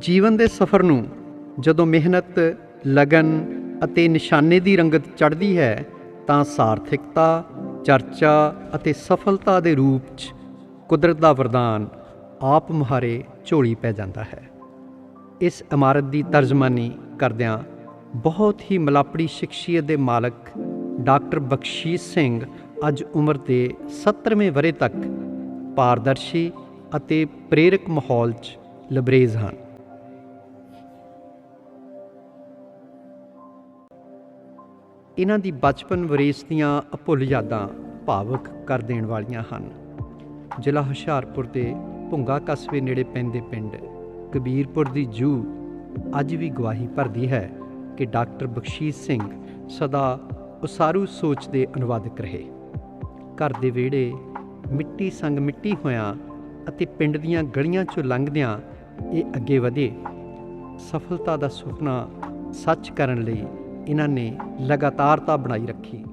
ਜੀਵਨ ਦੇ ਸਫ਼ਰ ਨੂੰ ਜਦੋਂ ਮਿਹਨਤ, ਲਗਨ ਅਤੇ ਨਿਸ਼ਾਨੇ ਦੀ ਰੰਗਤ ਚੜ੍ਹਦੀ ਹੈ, ਤਾਂ ਸਾਰਥਿਕਤਾ, ਚਰਚਾ ਅਤੇ ਸਫਲਤਾ ਦੇ ਰੂਪ 'ਚ ਕੁਦਰਤ ਦਾ ਵਰਦਾਨ ਆਪ ਮੁਹਾਰੇ ਝੋਲੀ ਪੈ ਜਾਂਦਾ ਹੈ। ਇਸ ਇਮਾਰਤ ਦੀ ਤਰਜਮਾਨੀ ਕਰਦਿਆਂ ਬਹੁਤ ਹੀ ਮਲਾਪੜੀ ਸ਼ਖਸੀਅਤ ਦੇ ਮਾਲਕ ਡਾਕਟਰ ਬਖਸ਼ੀਸ਼ ਸਿੰਘ ਅੱਜ ਉਮਰ ਦੇ 70ਵੇਂ ਵਰੇ ਤੱਕ ਪਾਰਦਰਸ਼ੀ ਅਤੇ ਪ੍ਰੇਰਕ ਮਾਹੌਲ 'ਚ ਲਬਰੇਜ਼ ਹਨ। ਇਹਨਾਂ ਦੀ ਬਚਪਨ ਵਰੇਸ ਦੀਆਂ ਅਭੁੱਲ ਯਾਦਾਂ ਭਾਵਕ ਕਰ ਦੇਣ ਵਾਲੀਆਂ ਹਨ। ਜ਼ਿਲ੍ਹਾ ਹੁਸ਼ਿਆਰਪੁਰ ਦੇ ਭੁੰਗਾ ਕਸਬੇ ਨੇੜੇ ਪੈਂਦੇ ਪਿੰਡ ਕਬੀਰਪੁਰ ਦੀ ਜੂ ਅੱਜ ਵੀ ਗਵਾਹੀ ਭਰਦੀ ਹੈ ਕਿ ਡਾਕਟਰ ਬਖਸ਼ੀਸ਼ ਸਿੰਘ ਸਦਾ ਉਸਾਰੂ ਸੋਚ ਦੇ ਅਨੁਵਾਦਕ ਰਹੇ। ਘਰ ਦੇ ਵਿਹੜੇ ਮਿੱਟੀ ਸੰਗ ਮਿੱਟੀ ਹੋਇਆਂ ਅਤੇ ਪਿੰਡ ਦੀਆਂ ਗਲੀਆਂ ਚੋਂ ਲੰਘਦਿਆਂ ਇਹ ਅੱਗੇ ਵਧੇ। ਸਫਲਤਾ ਦਾ ਸੁਪਨਾ ਸੱਚ ਕਰਨ ਲਈ ਇਹਨਾਂ ਨੇ ਲਗਾਤਾਰਤਾ ਬਣਾਈ ਰੱਖੀ।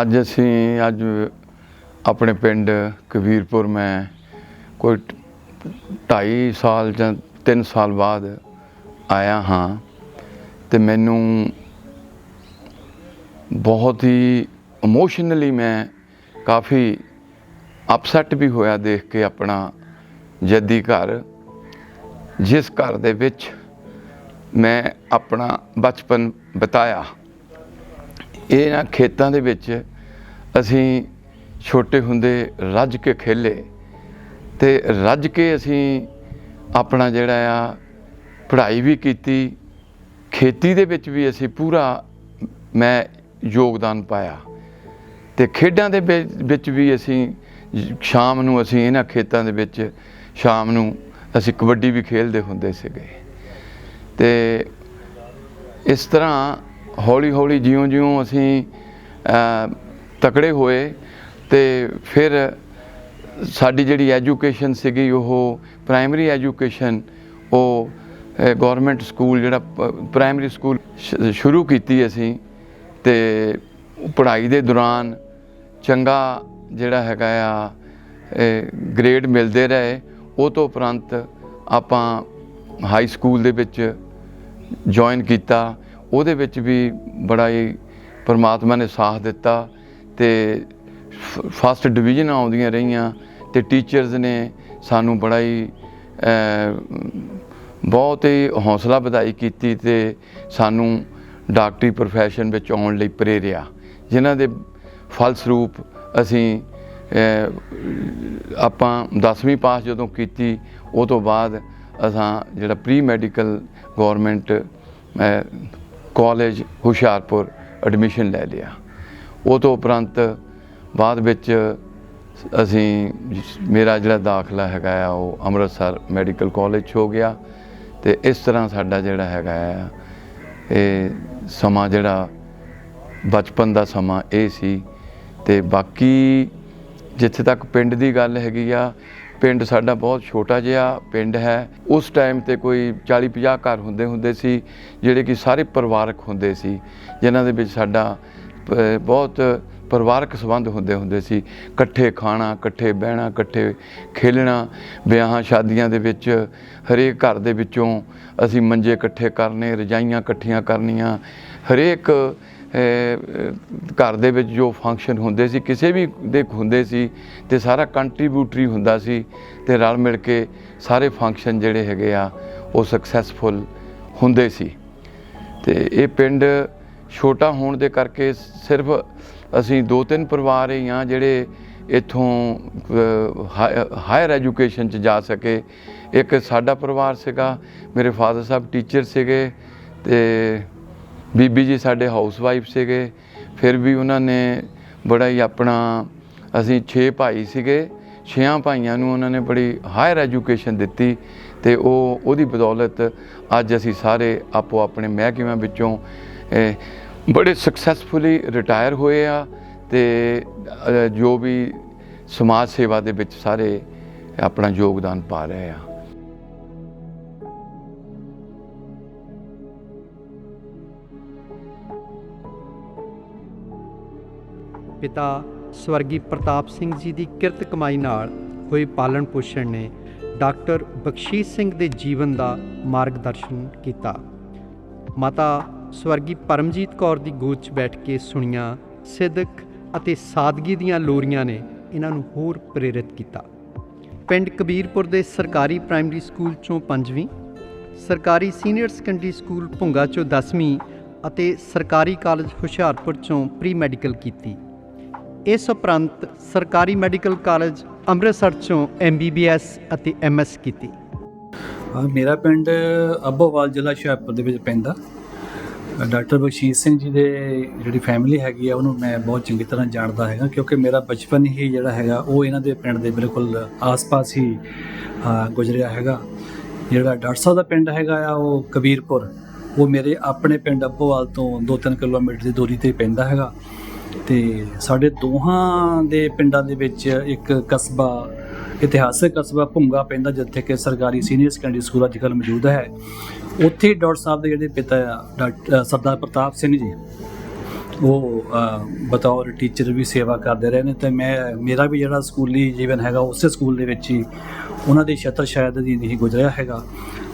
ਅੱਜ ਅਸੀਂ, ਅੱਜ ਆਪਣੇ ਪਿੰਡ ਕਬੀਰਪੁਰ ਮੈਂ ਕੋਈ 2.5 ਸਾਲ ਜਾਂ 3 ਸਾਲ ਬਾਅਦ ਆਇਆ ਹਾਂ ਤੇ ਮੈਨੂੰ ਬਹੁਤ ਹੀ ਇਮੋਸ਼ਨਲੀ ਮੈਂ ਕਾਫੀ ਅਪਸੈਟ ਵੀ ਹੋਇਆ ਦੇਖ ਕੇ ਆਪਣਾ ਜੱਦੀ ਘਰ, ਜਿਸ ਘਰ ਦੇ ਵਿੱਚ ਮੈਂ ਆਪਣਾ ਬਚਪਨ ਬਿਤਾਇਆ। ਇਹ ਨਾ ਖੇਤਾਂ ਦੇ ਵਿੱਚ ਅਸੀਂ ਛੋਟੇ ਹੁੰਦੇ ਰੱਜ ਕੇ ਖੇਲੇ ਤੇ ਰੱਜ ਕੇ ਅਸੀਂ ਆਪਣਾ ਜਿਹੜਾ ਆ ਪੜ੍ਹਾਈ ਵੀ ਕੀਤੀ, ਖੇਤੀ ਦੇ ਵਿੱਚ ਵੀ ਅਸੀਂ ਪੂਰਾ ਮੈਂ ਯੋਗਦਾਨ ਪਾਇਆ। ਤੇ ਖੇਡਾਂ ਦੇ ਵਿੱਚ ਵਿੱਚ ਵੀ ਅਸੀਂ ਸ਼ਾਮ ਨੂੰ ਅਸੀਂ ਇਹਨਾਂ ਖੇਤਾਂ ਦੇ ਵਿੱਚ, ਸ਼ਾਮ ਨੂੰ ਅਸੀਂ ਕਬੱਡੀ ਵੀ ਖੇਡਦੇ ਹੁੰਦੇ ਸੀਗੇ। ਤੇ ਇਸ ਤਰ੍ਹਾਂ ਹੌਲੀ ਹੌਲੀ ਜਿਉਂ-ਜਿਉਂ ਅਸੀਂ ਤਕੜੇ ਹੋਏ ਤੇ ਫਿਰ ਸਾਡੀ ਜਿਹੜੀ ਐਜੂਕੇਸ਼ਨ ਸੀਗੀ, ਉਹ ਪ੍ਰਾਇਮਰੀ ਐਜੂਕੇਸ਼ਨ, ਉਹ ਗਵਰਨਮੈਂਟ ਸਕੂਲ ਜਿਹੜਾ ਪ੍ਰਾਇਮਰੀ ਸਕੂਲ ਸ਼- ਸ਼ੁਰੂ ਕੀਤੀ ਅਸੀਂ ਤੇ ਪੜ੍ਹਾਈ ਦੇ ਦੌਰਾਨ ਚੰਗਾ ਜਿਹੜਾ ਹੈਗਾ ਆ ਗ੍ਰੇਡ ਮਿਲਦੇ ਰਹੇ। ਉਹ ਤੋਂ ਉਪਰੰਤ ਆਪਾਂ ਹਾਈ ਸਕੂਲ ਦੇ ਵਿੱਚ ਜੁਆਇਨ ਕੀਤਾ। ਉਹਦੇ ਵਿੱਚ ਵੀ ਬੜਾ ਹੀ ਪਰਮਾਤਮਾ ਨੇ ਸਾਥ ਦਿੱਤਾ ਤੇ ਫਸਟ ਡਿਵੀਜ਼ਨ ਆਉਂਦੀਆਂ ਰਹੀਆਂ ਤੇ ਟੀਚਰਸ ਨੇ ਸਾਨੂੰ ਬੜਾ ਹੀ ਬਹੁਤ ਹੀ ਹੌਸਲਾ ਵਧਾਈ ਕੀਤੀ ਤੇ ਸਾਨੂੰ ਡਾਕਟਰੀ profession ਵਿੱਚ ਆਉਣ ਲਈ ਪ੍ਰੇਰਿਆ, ਜਿਨ੍ਹਾਂ ਦੇ ਫਲਸਰੂਪ ਅਸੀਂ ਆਪਾਂ 10ਵੀਂ ਪਾਸ ਜਦੋਂ ਕੀਤੀ, ਉਹ ਤੋਂ ਬਾਅਦ ਅਸਾਂ ਜਿਹੜਾ pre medical government college Hoshiarpur admission ਲੈ ਲਿਆ। ਉਹ ਤੋਂ ਉਪਰੰਤ ਬਾਅਦ ਵਿੱਚ ਅਸੀਂ ਮੇਰਾ ਜਿਹੜਾ ਦਾਖਲਾ ਹੈਗਾ ਆ, ਉਹ ਅੰਮ੍ਰਿਤਸਰ ਮੈਡੀਕਲ ਕਾਲਜ 'ਚ ਹੋ ਗਿਆ ਤੇ ਇਸ ਤਰ੍ਹਾਂ ਸਾਡਾ ਜਿਹੜਾ ਹੈਗਾ ਆ, ਇਹ ਸਮਾਂ ਜਿਹੜਾ ਬਚਪਨ ਦਾ ਸਮਾਂ ਇਹ ਸੀ ਤੇ ਬਾਕੀ ਜਿੱਥੇ ਤੱਕ ਪਿੰਡ ਦੀ ਗੱਲ ਹੈਗੀ ਆ, ਪਿੰਡ ਸਾਡਾ ਬਹੁਤ ਛੋਟਾ ਜਿਹਾ ਪਿੰਡ ਹੈ। ਉਸ ਟਾਈਮ ਤੇ ਕੋਈ 40 50 ਘਰ ਹੁੰਦੇ ਹੁੰਦੇ ਸੀ, ਜਿਹੜੇ ਕਿ ਸਾਰੇ ਪਰਿਵਾਰਕ ਹੁੰਦੇ ਸੀ, ਜਿਨ੍ਹਾਂ ਦੇ ਵਿੱਚ ਸਾਡਾ ਬਹੁਤ ਪਰਿਵਾਰਕ ਸੰਬੰਧ ਹੁੰਦੇ ਹੁੰਦੇ ਸੀ। ਇਕੱਠੇ ਖਾਣਾ, ਇਕੱਠੇ ਬਹਿਣਾ, ਇਕੱਠੇ ਖੇਲਣਾ, ਵਿਆਹਾਂ ਸ਼ਾਦੀਆਂ ਦੇ ਵਿੱਚ ਹਰੇਕ ਘਰ ਦੇ ਵਿੱਚੋਂ ਅਸੀਂ ਮੰਜੇ ਇਕੱਠੇ ਕਰਨੇ, ਰਜਾਈਆਂ ਇਕੱਠੀਆਂ ਕਰਨੀਆਂ। ਹਰੇਕ ਘਰ ਦੇ ਵਿੱਚ ਜੋ ਫੰਕਸ਼ਨ ਹੁੰਦੇ ਸੀ, ਕਿਸੇ ਵੀ ਦੇ ਹੁੰਦੇ ਸੀ ਤੇ ਸਾਰਾ ਕੰਟਰੀਬਿਊਟਰੀ ਹੁੰਦਾ ਸੀ ਤੇ ਰਲ ਮਿਲ ਕੇ ਸਾਰੇ ਫੰਕਸ਼ਨ ਜਿਹੜੇ ਹੈਗੇ ਆ, ਉਹ ਸਕਸੈਸਫੁਲ ਹੁੰਦੇ ਸੀ। ਤੇ ਇਹ ਪਿੰਡ ਛੋਟਾ ਹੋਣ ਦੇ ਕਰਕੇ ਸਿਰਫ ਅਸੀਂ ਦੋ ਤਿੰਨ ਪਰਿਵਾਰ ਹੀ ਆ ਜਿਹੜੇ ਇਥੋਂ ਹਾਇਰ ਐਜੂਕੇਸ਼ਨ ਚ ਜਾ ਸਕੇ। ਇੱਕ ਸਾਡਾ ਪਰਿਵਾਰ ਸੀਗਾ, ਮੇਰੇ ਫਾਦਰ ਸਾਹਿਬ ਟੀਚਰ ਸੀਗੇ ਤੇ ਬੀਬੀ ਜੀ ਸਾਡੇ ਹਾਊਸ ਵਾਈਫ ਸੀਗੇ। ਫਿਰ ਵੀ ਉਹਨਾਂ ਨੇ ਬੜਾ ਹੀ ਆਪਣਾ, ਅਸੀਂ 6 ਭਾਈ ਸੀਗੇ। ਛੇਆਂ ਭਾਈਆਂ ਨੂੰ ਉਹਨਾਂ ਨੇ ਬੜੀ ਹਾਇਰ ਐਜੂਕੇਸ਼ਨ ਦਿੱਤੀ ਤੇ ਉਹ, ਉਹਦੀ ਬਦੌਲਤ ਅੱਜ ਅਸੀਂ ਸਾਰੇ ਆਪੋ ਆਪਣੇ ਮਹਿਕਮਿਆਂ ਵਿੱਚੋਂ ਬੜੇ ਸਕਸੈਸਫੁਲੀ ਰਿਟਾਇਰ ਹੋਏ ਆ ਤੇ ਜੋ ਵੀ ਸਮਾਜ ਸੇਵਾ ਦੇ ਵਿੱਚ ਸਾਰੇ ਆਪਣਾ ਯੋਗਦਾਨ ਪਾ ਰਹੇ ਆ। ਪਿਤਾ ਸਵਰਗੀ ਪ੍ਰਤਾਪ ਸਿੰਘ ਜੀ ਦੀ ਕਿਰਤ ਕਮਾਈ ਨਾਲ ਹੋਈ ਪਾਲਣ ਪੋਸ਼ਣ ਨੇ ਡਾਕਟਰ ਬਖਸ਼ੀਸ਼ ਸਿੰਘ ਦੇ ਜੀਵਨ ਦਾ ਮਾਰਗਦਰਸ਼ਨ ਕੀਤਾ। ਮਾਤਾ ਸਵਰਗੀ ਪਰਮਜੀਤ ਕੌਰ ਦੀ ਗੋਦ 'ਚ ਬੈਠ ਕੇ ਸੁਣੀਆਂ ਸਿੱਧਕ ਅਤੇ ਸਾਦਗੀ ਦੀਆਂ ਲੋਰੀਆਂ ਨੇ ਇਹਨਾਂ ਨੂੰ ਹੋਰ ਪ੍ਰੇਰਿਤ ਕੀਤਾ। ਪਿੰਡ ਕਬੀਰਪੁਰ ਦੇ ਸਰਕਾਰੀ ਪ੍ਰਾਇਮਰੀ ਸਕੂਲ ਚੋਂ 5ਵੀਂ ਸਰਕਾਰੀ ਸੀਨੀਅਰ ਸੈਕੰਡਰੀ ਸਕੂਲ ਭੁੰਗਾ ਚੋਂ 10ਵੀਂ ਅਤੇ ਸਰਕਾਰੀ ਕਾਲਜ ਹੁਸ਼ਿਆਰਪੁਰ ਚੋਂ ਪ੍ਰੀ ਮੈਡੀਕਲ ਕੀਤੀ। ਇਸ ਉਪਰੰਤ ਸਰਕਾਰੀ ਮੈਡੀਕਲ ਕਾਲਜ ਅੰਮ੍ਰਿਤਸਰ ਚੋਂ ਐਮਬੀਬੀਐਸ ਅਤੇ ਐਮਐਸ ਕੀਤੀ। ਮੇਰਾ ਪਿੰਡ ਅੱਬੋਵਾਲ ਜ਼ਿਲ੍ਹਾ ਹੁਸ਼ਿਆਰਪੁਰ ਦੇ ਵਿੱਚ ਪੈਂਦਾ। ਡਾਕਟਰ ਬਖਸ਼ੀਸ਼ ਸਿੰਘ ਜੀ ਦੇ ਜਿਹੜੀ ਫੈਮਿਲੀ ਹੈਗੀ ਆ, ਉਹਨੂੰ ਮੈਂ ਬਹੁਤ ਚੰਗੀ ਤਰ੍ਹਾਂ ਜਾਣਦਾ ਹੈਗਾ, ਕਿਉਂਕਿ ਮੇਰਾ ਬਚਪਨ ਹੀ ਜਿਹੜਾ ਹੈਗਾ, ਉਹ ਇਹਨਾਂ ਦੇ ਪਿੰਡ ਦੇ ਬਿਲਕੁਲ ਆਸ-ਪਾਸ ਹੀ ਗੁਜ਼ਰਿਆ ਹੈਗਾ। ਜਿਹੜਾ ਡਾਕਟਰ ਸਾਹਿਬ ਦਾ ਪਿੰਡ ਹੈਗਾ ਆ, ਉਹ ਕਬੀਰਪੁਰ, ਉਹ ਮੇਰੇ ਆਪਣੇ ਪਿੰਡ ਅੱਬੋਵਾਲ ਤੋਂ 2-3 ਕਿਲੋਮੀਟਰ ਦੀ ਦੂਰੀ ਤੇ ਪੈਂਦਾ ਹੈਗਾ। ਤੇ ਸਾਡੇ ਦੋਹਾਂ ਦੇ ਪਿੰਡਾਂ ਦੇ ਵਿੱਚ ਇੱਕ ਕਸਬਾ, ਇਤਿਹਾਸਕ ਕਸਬਾ ਭੁੰਗਾ ਪੈਂਦਾ, ਜਿੱਥੇ ਕਿ ਸਰਕਾਰੀ ਸੀਨੀਅਰ ਸੈਕੰਡਰੀ ਸਕੂਲ ਅੱਜ ਕੱਲ੍ਹ ਮੌਜੂਦ ਹੈ। ਉੱਥੇ ਹੀ ਡਾਕਟਰ ਸਾਹਿਬ ਦੇ ਜਿਹੜੇ ਪਿਤਾ ਆ, ਡਾਕਟਰ ਸਰਦਾਰ ਪ੍ਰਤਾਪ ਸਿੰਘ ਜੀ, ਉਹ ਬਤੌਰ ਟੀਚਰ ਵੀ ਸੇਵਾ ਕਰਦੇ ਰਹੇ ਨੇ ਤੇ ਮੈਂ, ਮੇਰਾ ਵੀ ਜਿਹੜਾ ਸਕੂਲੀ ਜੀਵਨ ਹੈਗਾ ਉਸੇ ਸਕੂਲ ਦੇ ਵਿੱਚ ਹੀ ਉਹਨਾਂ ਦੀ ਛਤਰ ਸ਼ਾਇਦ ਦੀ ਹੀ ਗੁਜ਼ਰਿਆ ਹੈਗਾ।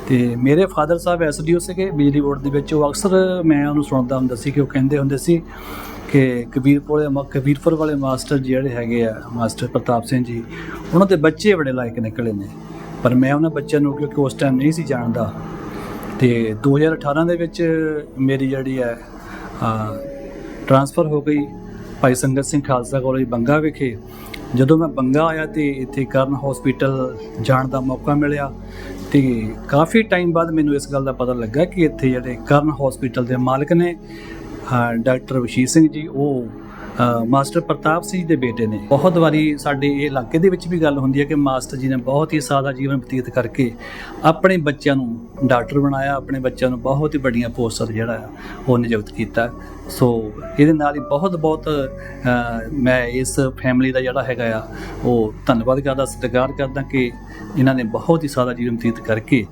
ਤੇ ਮੇਰੇ ਫਾਦਰ ਸਾਹਿਬ ਐਸਡੀਓ ਸੀਗੇ, ਬਿਜਲੀ ਬੋਰਡ ਦੇ ਵਿੱਚ, ਉਹ ਅਕਸਰ ਮੈਂ ਉਹਨੂੰ ਸੁਣਦਾ ਹੁੰਦਾ ਸੀ ਕਿ ਉਹ ਕਹਿੰਦੇ ਹੁੰਦੇ ਸੀ ਕਿ ਕਬੀਰਪੁਰ ਦੇ ਮ- ਕਬੀਰਪੁਰ ਵਾਲੇ ਮਾਸਟਰ ਜਿਹੜੇ ਹੈਗੇ ਆ, ਮਾਸਟਰ ਪ੍ਰਤਾਪ ਸਿੰਘ ਜੀ, ਉਹਨਾਂ ਦੇ ਬੱਚੇ ਬੜੇ ਲਾਇਕ ਨਿਕਲੇ ਨੇ। ਪਰ ਮੈਂ ਉਹਨਾਂ ਬੱਚਿਆਂ ਨੂੰ ਕਿਉਂਕਿ ਉਸ ਟਾਈਮ ਨਹੀਂ ਸੀ ਜਾਣਦਾ ਤੇ 2018 ਦੇ ਵਿੱਚ ਮੇਰੀ ਜਿਹੜੀ ਹੈ ਟ੍ਰਾਂਸਫਰ ਹੋ ਗਈ ਭਾਈ ਸੰਗਤ ਸਿੰਘ ਖਾਲਸਾ ਕਾਲਜ ਬੰਗਾ ਵਿਖੇ। ਜਦੋਂ ਮੈਂ ਬੰਗਾ ਆਇਆ ਤੇ ਇੱਥੇ ਕਰਨ ਹਸਪੀਟਲ ਜਾਣ ਦਾ ਮੌਕਾ ਮਿਲਿਆ ਤੇ ਕਾਫੀ ਟਾਈਮ ਬਾਅਦ ਮੈਨੂੰ ਇਸ ਗੱਲ ਦਾ ਪਤਾ ਲੱਗਾ ਕਿ ਇੱਥੇ ਜਿਹੜੇ ਕਰਨ ਹਸਪੀਟਲ ਦੇ ਮਾਲਕ ਨੇ ਡਾਕਟਰ ਵਸ਼ੀਰ ਸਿੰਘ ਜੀ, ਉਹ ਮਾਸਟਰ ਪ੍ਰਤਾਪ ਸਿੰਘ ਜੀ ਦੇ ਬੇਟੇ ਨੇ। ਬਹੁਤ ਵਾਰੀ ਸਾਡੇ ਇਹ ਇਲਾਕੇ ਦੇ ਵਿੱਚ ਵੀ ਗੱਲ ਹੁੰਦੀ ਹੈ ਕਿ ਮਾਸਟਰ ਜੀ ਨੇ ਬਹੁਤ ਹੀ ਸਾਦਾ ਜੀਵਨ ਬਤੀਤ ਕਰਕੇ ਆਪਣੇ ਬੱਚਿਆਂ ਨੂੰ ਡਾਕਟਰ ਬਣਾਇਆ, ਆਪਣੇ ਬੱਚਿਆਂ ਨੂੰ ਬਹੁਤ ਹੀ ਵੱਡੀਆਂ ਪੋਸਟਾਂ ਤੇ ਜਿਹੜਾ ਆ ਉਹ ਨਿਯੁਕਤ ਕੀਤਾ। ਸੋ ਇਹਦੇ ਨਾਲ ਹੀ ਬਹੁਤ ਬਹੁਤ ਮੈਂ ਇਸ ਫੈਮਿਲੀ ਦਾ ਜਿਹੜਾ ਹੈਗਾ ਆ, ਉਹ ਧੰਨਵਾਦ ਕਰਦਾ, ਸਤਿਕਾਰ ਕਰਦਾ ਕਿ ਇਹਨਾਂ ਨੇ ਬਹੁਤ ਹੀ ਸਾਦਾ ਜੀਵਨ ਬਤੀਤ ਕਰਕੇ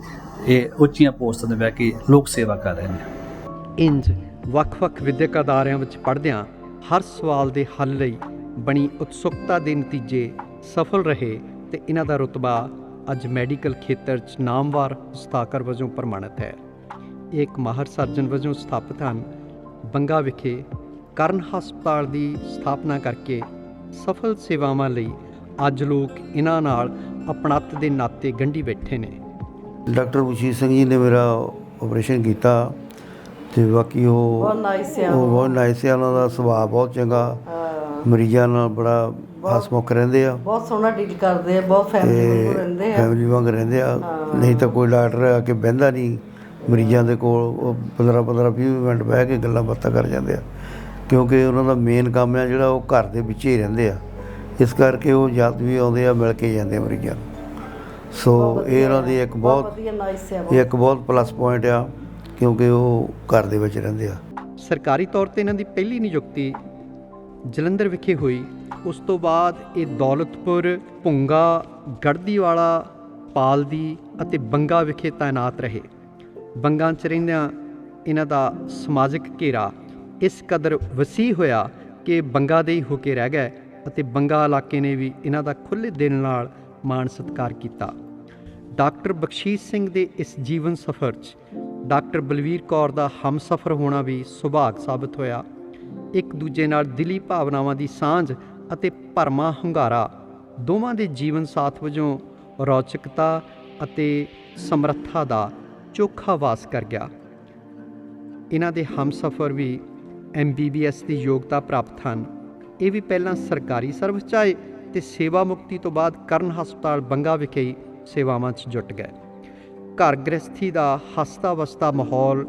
ਇਹ ਉੱਚੀਆਂ ਪੋਸਟਾਂ ਤੇ ਬਹਿ ਕੇ ਲੋਕ ਸੇਵਾ ਕਰ ਰਹੇ ਨੇ। ਇੰਜ ਵੱਖ-ਵੱਖ ਵਿਦਿਅਕ ਅਦਾਰਿਆਂ ਵਿੱਚ ਪੜ੍ਹਦਿਆਂ ਹਰ ਸਵਾਲ ਦੇ ਹੱਲ ਲਈ ਬਣੀ ਉਤਸੁਕਤਾ ਦੇ ਨਤੀਜੇ ਸਫਲ ਰਹੇ ਤੇ ਇਹਨਾਂ ਦਾ ਰੁਤਬਾ ਅੱਜ ਮੈਡੀਕਲ ਖੇਤਰ 'ਚ ਨਾਮਵਰ ਹਸਤਾਖਰ ਵਜੋਂ ਪ੍ਰਮਾਣਿਤ ਹੈ। ਇਹ ਇੱਕ ਮਾਹਰ ਸਰਜਨ ਵਜੋਂ ਸਥਾਪਿਤ ਹਨ। ਬੰਗਾ ਵਿਖੇ ਕਰਨ ਹਸਪਤਾਲ ਦੀ ਸਥਾਪਨਾ ਕਰਕੇ ਸਫਲ ਸੇਵਾਵਾਂ ਲਈ ਅੱਜ ਲੋਕ ਇਹਨਾਂ ਨਾਲ ਆਪਣੱਤ ਦੇ ਨਾਤੇ ਗੰਢੀ ਬੈਠੇ ਨੇ। ਡਾਕਟਰ ਬਸ਼ੀਰ ਸਿੰਘ ਜੀ ਨੇ ਮੇਰਾ ਆਪਰੇਸ਼ਨ ਕੀਤਾ। ਤੇ ਬਾਕੀ ਉਹ ਬਹੁਤ ਨਾਈਸ ਆ। ਉਹ ਬਹੁਤ ਨਾਈਸ ਆ ਉਹਨਾਂ ਦਾ ਸੁਭਾਅ ਬਹੁਤ ਚੰਗਾ। ਮਰੀਜ਼ਾਂ ਨਾਲ ਬੜਾ ਹਸਮੁਖ ਰਹਿੰਦੇ ਆ। ਬਹੁਤ ਸੋਹਣਾ ਡੀਲ ਕਰਦੇ ਆ ਬਹੁਤ ਫੈਮਿਲੀ ਵਾਂਗੂ ਰਹਿੰਦੇ ਆ। ਫੈਮਿਲੀ ਵਾਂਗ ਰਹਿੰਦੇ ਆ। ਨਹੀਂ ਤਾਂ ਕੋਈ ਡਾਕਟਰ ਆ ਕੇ ਬਹਿੰਦਾ ਨਹੀਂ। ਮਰੀਜ਼ਾਂ ਦੇ ਕੋਲ ਉਹ 15 15 20 ਮਿੰਟ ਬਹਿ ਕੇ ਗੱਲਾਂ ਬਾਤਾਂ ਕਰ ਜਾਂਦੇ ਆ। ਕਿਉਂਕਿ ਉਹਨਾਂ ਦਾ ਮੇਨ ਕੰਮ ਆ ਜਿਹੜਾ ਉਹ ਘਰ ਦੇ ਵਿੱਚ ਹੀ ਰਹਿੰਦੇ ਆ। ਇਸ ਕਰਕੇ ਉਹ ਜਦ ਵੀ ਆਉਂਦੇ ਆ ਮਿਲ ਕੇ ਜਾਂਦੇ ਆ ਮਰੀਜ਼ਾਂ ਸੋ ਇਹ ਉਹਨਾਂ ਦੀ ਇੱਕ ਬਹੁਤ ਵਧੀਆ ਨਾਈਸ ਆ ਇਹ ਇੱਕ ਬਹੁਤ ਪਲੱਸ ਪੁਆਇੰਟ ਆ। ਕਿਉਂਕਿ ਉਹ ਘਰ ਦੇ ਵਿੱਚ ਰਹਿੰਦੇ ਆ। ਸਰਕਾਰੀ ਤੌਰ ਤੇ ਇਹਨਾਂ ਦੀ ਪਹਿਲੀ ਨਿਯੁਕਤੀ ਜਲੰਧਰ ਵਿਖੇ ਹੋਈ। ਉਸ ਤੋਂ ਬਾਅਦ ਇਹ ਦੌਲਤਪੁਰ, ਭੁੰਗਾ ਗੜਦੀਵਾਲਾ ਪਾਲਦੀ ਅਤੇ ਬੰਗਾ ਵਿਖੇ ਤਾਇਨਾਤ ਰਹੇ। ਬੰਗਾ 'ਚ ਰਹਿੰਦਿਆਂ ਇਹਨਾਂ ਦਾ ਸਮਾਜਿਕ ਘੇਰਾ ਇਸ ਕਦਰ ਵਸੀ ਹੋਇਆ ਕਿ ਬੰਗਾ ਦੇ ਹੀ ਹੋ ਕੇ ਰਹਿ ਗਏ ਅਤੇ ਬੰਗਾ ਇਲਾਕੇ ਨੇ ਵੀ ਇਹਨਾਂ ਦਾ ਖੁੱਲ੍ਹੇ ਦਿਲ ਨਾਲ ਮਾਣ ਸਤਿਕਾਰ ਕੀਤਾ। ਡਾਕਟਰ ਬਖਸ਼ੀਸ਼ ਸਿੰਘ ਦੇ ਇਸ ਜੀਵਨ ਸਫਰ 'ਚ ਡਾਕਟਰ ਬਲਵੀਰ ਕੌਰ ਦਾ ਹਮਸਫਰ ਹੋਣਾ ਵੀ ਸੁਭਾਗ ਸਾਬਤ ਹੋਇਆ। ਇੱਕ ਦੂਜੇ ਨਾਲ ਦਿਲੀ ਭਾਵਨਾਵਾਂ ਦੀ ਸਾਂਝ ਅਤੇ ਭਰਮਾ ਹੁੰਗਾਰਾ ਦੋਵਾਂ ਦੇ ਜੀਵਨ ਸਾਥ ਵਜੋਂ ਰੌਚਕਤਾ ਅਤੇ ਸਮਰੱਥਾ ਦਾ ਚੋਖਾ ਵਾਸ ਕਰ ਗਿਆ। ਇਹਨਾਂ ਦੇ ਹਮਸਫਰ ਵੀ ਐਮਬੀਬੀਐਸ ਦੀ ਯੋਗਤਾ ਪ੍ਰਾਪਤ ਹਨ। ਇਹ ਵੀ ਪਹਿਲਾਂ ਸਰਕਾਰੀ ਸਰਵਿਸ 'ਚ ਤੇ ਸੇਵਾ ਮੁਕਤੀ ਤੋਂ ਬਾਅਦ ਕਰਨ ਹਸਪਤਾਲ ਬੰਗਾ ਵਿਖੇ ਹੀ ਸੇਵਾਵਾਂ 'ਚ ਜੁਟ ਗਏ। ਘਰ ਗ੍ਰਸਥੀ ਦਾ ਹਸਤਾ ਵਸਤਾ ਮਾਹੌਲ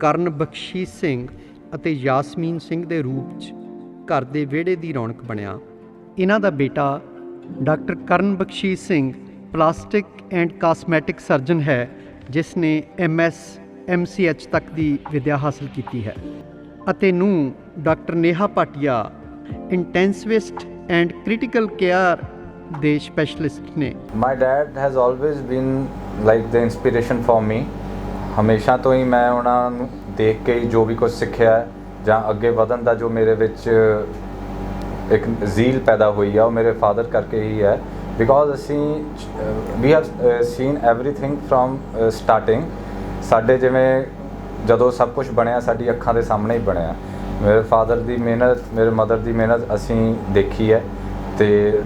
ਕਰਨ ਬਖਸ਼ੀਸ਼ ਸਿੰਘ ਅਤੇ ਯਾਸਮੀਨ ਸਿੰਘ ਦੇ ਰੂਪ 'ਚ ਘਰ ਦੇ ਵਿਹੜੇ ਦੀ ਰੌਣਕ ਬਣਿਆ। ਇਹਨਾਂ ਦਾ ਬੇਟਾ doctor Karan Bakhshish Singh plastic and cosmetic surgeon ਹੈ, ਜਿਸ ਨੇ ਐਮਐਸ ਐਮਸੀਐਚ ਤੱਕ ਦੀ ਵਿੱਦਿਆ ਹਾਸਲ ਕੀਤੀ ਹੈ। ਅਤੇ ਨੂੰ doctor Neha Bhatia, intensivist and critical care ਦੇ ਸਪੈਸ਼ਲਿਸਟ ਨੇ My dad has always been like the inspiration for me. ਹਮੇਸ਼ਾ ਤੋਂ ਹੀ ਮੈਂ ਉਹਨਾਂ ਨੂੰ ਦੇਖ ਕੇ ਹੀ ਜੋ ਵੀ ਕੁਝ ਸਿੱਖਿਆ ਜਾਂ ਅੱਗੇ ਵਧਣ ਦਾ ਜੋ ਮੇਰੇ ਵਿੱਚ ਇੱਕ ਜ਼ੀਲ ਪੈਦਾ ਹੋਈ ਆ ਉਹ ਮੇਰੇ ਫਾਦਰ ਕਰਕੇ ਹੀ ਹੈ ਬਿਕੋਜ਼ ਅਸੀਂ ਵੀ have seen everything from starting ਸਾਡੇ ਜਿਵੇਂ ਜਦੋਂ ਸਭ ਕੁਝ ਬਣਿਆ ਸਾਡੀ ਅੱਖਾਂ ਦੇ ਸਾਹਮਣੇ ਹੀ ਬਣਿਆ ਮੇਰੇ ਫਾਦਰ ਦੀ ਮਿਹਨਤ ਮੇਰੇ ਮਦਰ ਦੀ ਮਿਹਨਤ ਅਸੀਂ ਦੇਖੀ ਹੈ ਤੇ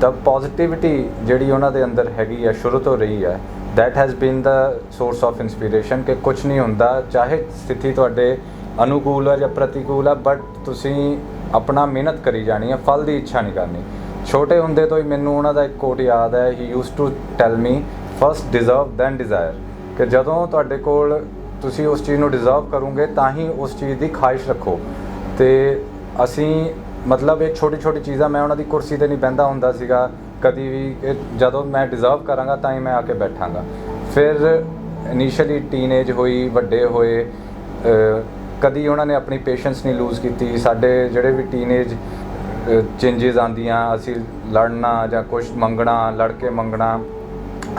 ਦ ਪੋਜ਼ਿਟਿਵਿਟੀ ਜਿਹੜੀ ਉਹਨਾਂ ਦੇ ਅੰਦਰ ਹੈਗੀ ਆ, ਸ਼ੁਰੂ ਤੋਂ ਰਹੀ ਹੈ that has been the source of inspiration ਕਿ ਕੁਝ ਨਹੀਂ ਹੁੰਦਾ, ਚਾਹੇ ਸਥਿਤੀ ਤੁਹਾਡੇ ਅਨੁਕੂਲ ਹੈ ਜਾਂ ਪ੍ਰਤੀਕੂਲ ਹੈ ਬਟ ਤੁਸੀਂ ਆਪਣਾ ਮਿਹਨਤ ਕਰੀ ਜਾਣੀ ਹੈ ਫਲ ਦੀ ਇੱਛਾ ਨਹੀਂ ਕਰਨੀ। ਛੋਟੇ ਹੁੰਦੇ ਤੋਂ ਹੀ ਮੈਨੂੰ ਉਹਨਾਂ ਦਾ ਇੱਕ ਕੋਟ ਯਾਦ ਹੈ he used to tell me first deserve then desire ਕਿ ਜਦੋਂ ਤੁਹਾਡੇ ਕੋਲ ਤੁਸੀਂ ਉਸ ਚੀਜ਼ ਨੂੰ ਡਿਜ਼ਰਵ ਕਰੋਗੇ, ਤਾਂ ਹੀ ਉਸ ਚੀਜ਼ ਦੀ ਖਾਹਿਸ਼ ਰੱਖੋ। ਤੇ ਅਸੀਂ ਮਤਲਬ ਇਹ ਛੋਟੀ ਛੋਟੀ ਚੀਜ਼ਾਂ ਮੈਂ ਉਹਨਾਂ ਦੀ ਕੁਰਸੀ ਤੇ ਨਹੀਂ ਬਹਿੰਦਾ ਹੁੰਦਾ ਸੀਗਾ। ਕਦੀ ਵੀ ਇਹ ਜਦੋਂ ਮੈਂ ਡਿਜ਼ਰਵ ਕਰਾਂਗਾ ਤਾਂ ਹੀ ਮੈਂ ਆ ਕੇ ਬੈਠਾਂਗਾ। ਫਿਰ ਇਨੀਸ਼ੀਅਲੀ ਟੀਨੇਜ ਹੋਈ, ਵੱਡੇ ਹੋਏ ਕਦੀ ਉਹਨਾਂ ਨੇ ਆਪਣੀ ਪੇਸ਼ੈਂਸ ਨਹੀਂ ਲੂਜ਼ ਕੀਤੀ। ਸਾਡੇ ਜਿਹੜੇ ਵੀ ਟੀਨੇਜ ਚੇਂਜਸ ਆਂਦੀਆਂ ਅਸੀਂ ਲੜਨਾ ਜਾਂ ਕੁਝ ਮੰਗਣਾ ਲੜ ਕੇ ਮੰਗਣਾ,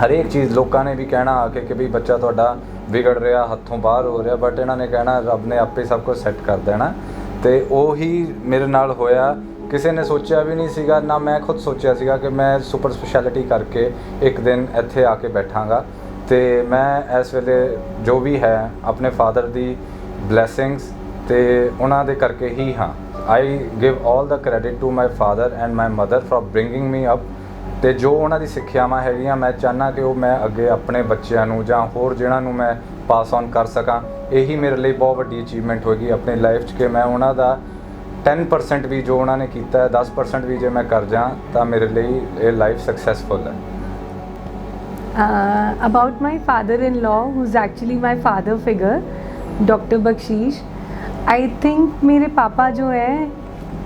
ਹਰੇਕ ਚੀਜ਼ ਲੋਕਾਂ ਨੇ ਵੀ ਕਹਿਣਾ ਆ ਕੇ ਕਿ ਵੀ ਬੱਚਾ ਤੁਹਾਡਾ ਵਿਗੜ ਰਿਹਾ, ਹੱਥੋਂ ਬਾਹਰ ਹੋ ਰਿਹਾ ਬਟ ਇਹਨਾਂ ਨੇ ਕਹਿਣਾ, ਰੱਬ ਨੇ ਆਪੇ ਸਭ ਕੁਝ ਸੈੱਟ ਕਰ ਦੇਣਾ। ਤੇ ਉਹੀ ਮੇਰੇ ਨਾਲ ਹੋਇਆ। ਕਿਸੇ ਨੇ ਸੋਚਿਆ ਵੀ ਨਹੀਂ ਸੀਗਾ, ਨਾ ਮੈਂ ਖੁਦ ਸੋਚਿਆ ਸੀਗਾ ਕਿ ਮੈਂ ਸੁਪਰ ਸਪੈਸ਼ਲਿਟੀ ਕਰਕੇ ਇੱਕ ਦਿਨ ਇੱਥੇ ਆ ਕੇ ਬੈਠਾਂਗਾ। ਤੇ ਮੈਂ ਇਸ ਵੇਲੇ ਜੋ ਵੀ ਹੈ, ਆਪਣੇ ਫਾਦਰ ਦੀ ਬਲੇਸਿੰਗਸ ਤੇ ਉਹਨਾਂ ਦੇ ਕਰਕੇ ਹੀ ਹਾਂ। I give 올 the credit to my father and my mother for bringing me up ਤੇ ਜੋ ਉਹਨਾਂ ਦੀ ਸਿੱਖਿਆਵਾਂ ਹੈਗੀਆਂ, ਮੈਂ ਚਾਹਨਾ ਕਿ ਉਹ ਮੈਂ ਅੱਗੇ ਆਪਣੇ ਬੱਚਿਆਂ ਨੂੰ ਜਾਂ ਹੋਰ ਜਿਹਨਾਂ ਨੂੰ ਮੈਂ ਪਾਸ ਔਨ ਕਰ ਸਕਾਂ। ਇਹੀ ਮੇਰੇ ਲਈ ਬਹੁਤ ਵੱਡੀ ਅਚੀਵਮੈਂਟ ਹੋਏਗੀ ਆਪਣੀ ਲਾਈਫ 'ਚ ਕਿ ਮੈਂ ਉਹਨਾਂ ਦਾ 10% ਵੀ ਜੋ ਉਹਨਾਂ ਨੇ ਕੀਤਾ ਹੈ 10% ਵੀ ਜੇ ਮੈਂ ਕਰ ਜਾਂ ਤਾਂ ਮੇਰੇ ਲਈ ਇਹ ਲਾਈਫ ਸਕਸੈਸਫੁਲ ਹੈ uh, about my father-in-law, who's actually my father figure, doctor Bakhshish I think मेरे पापा जो है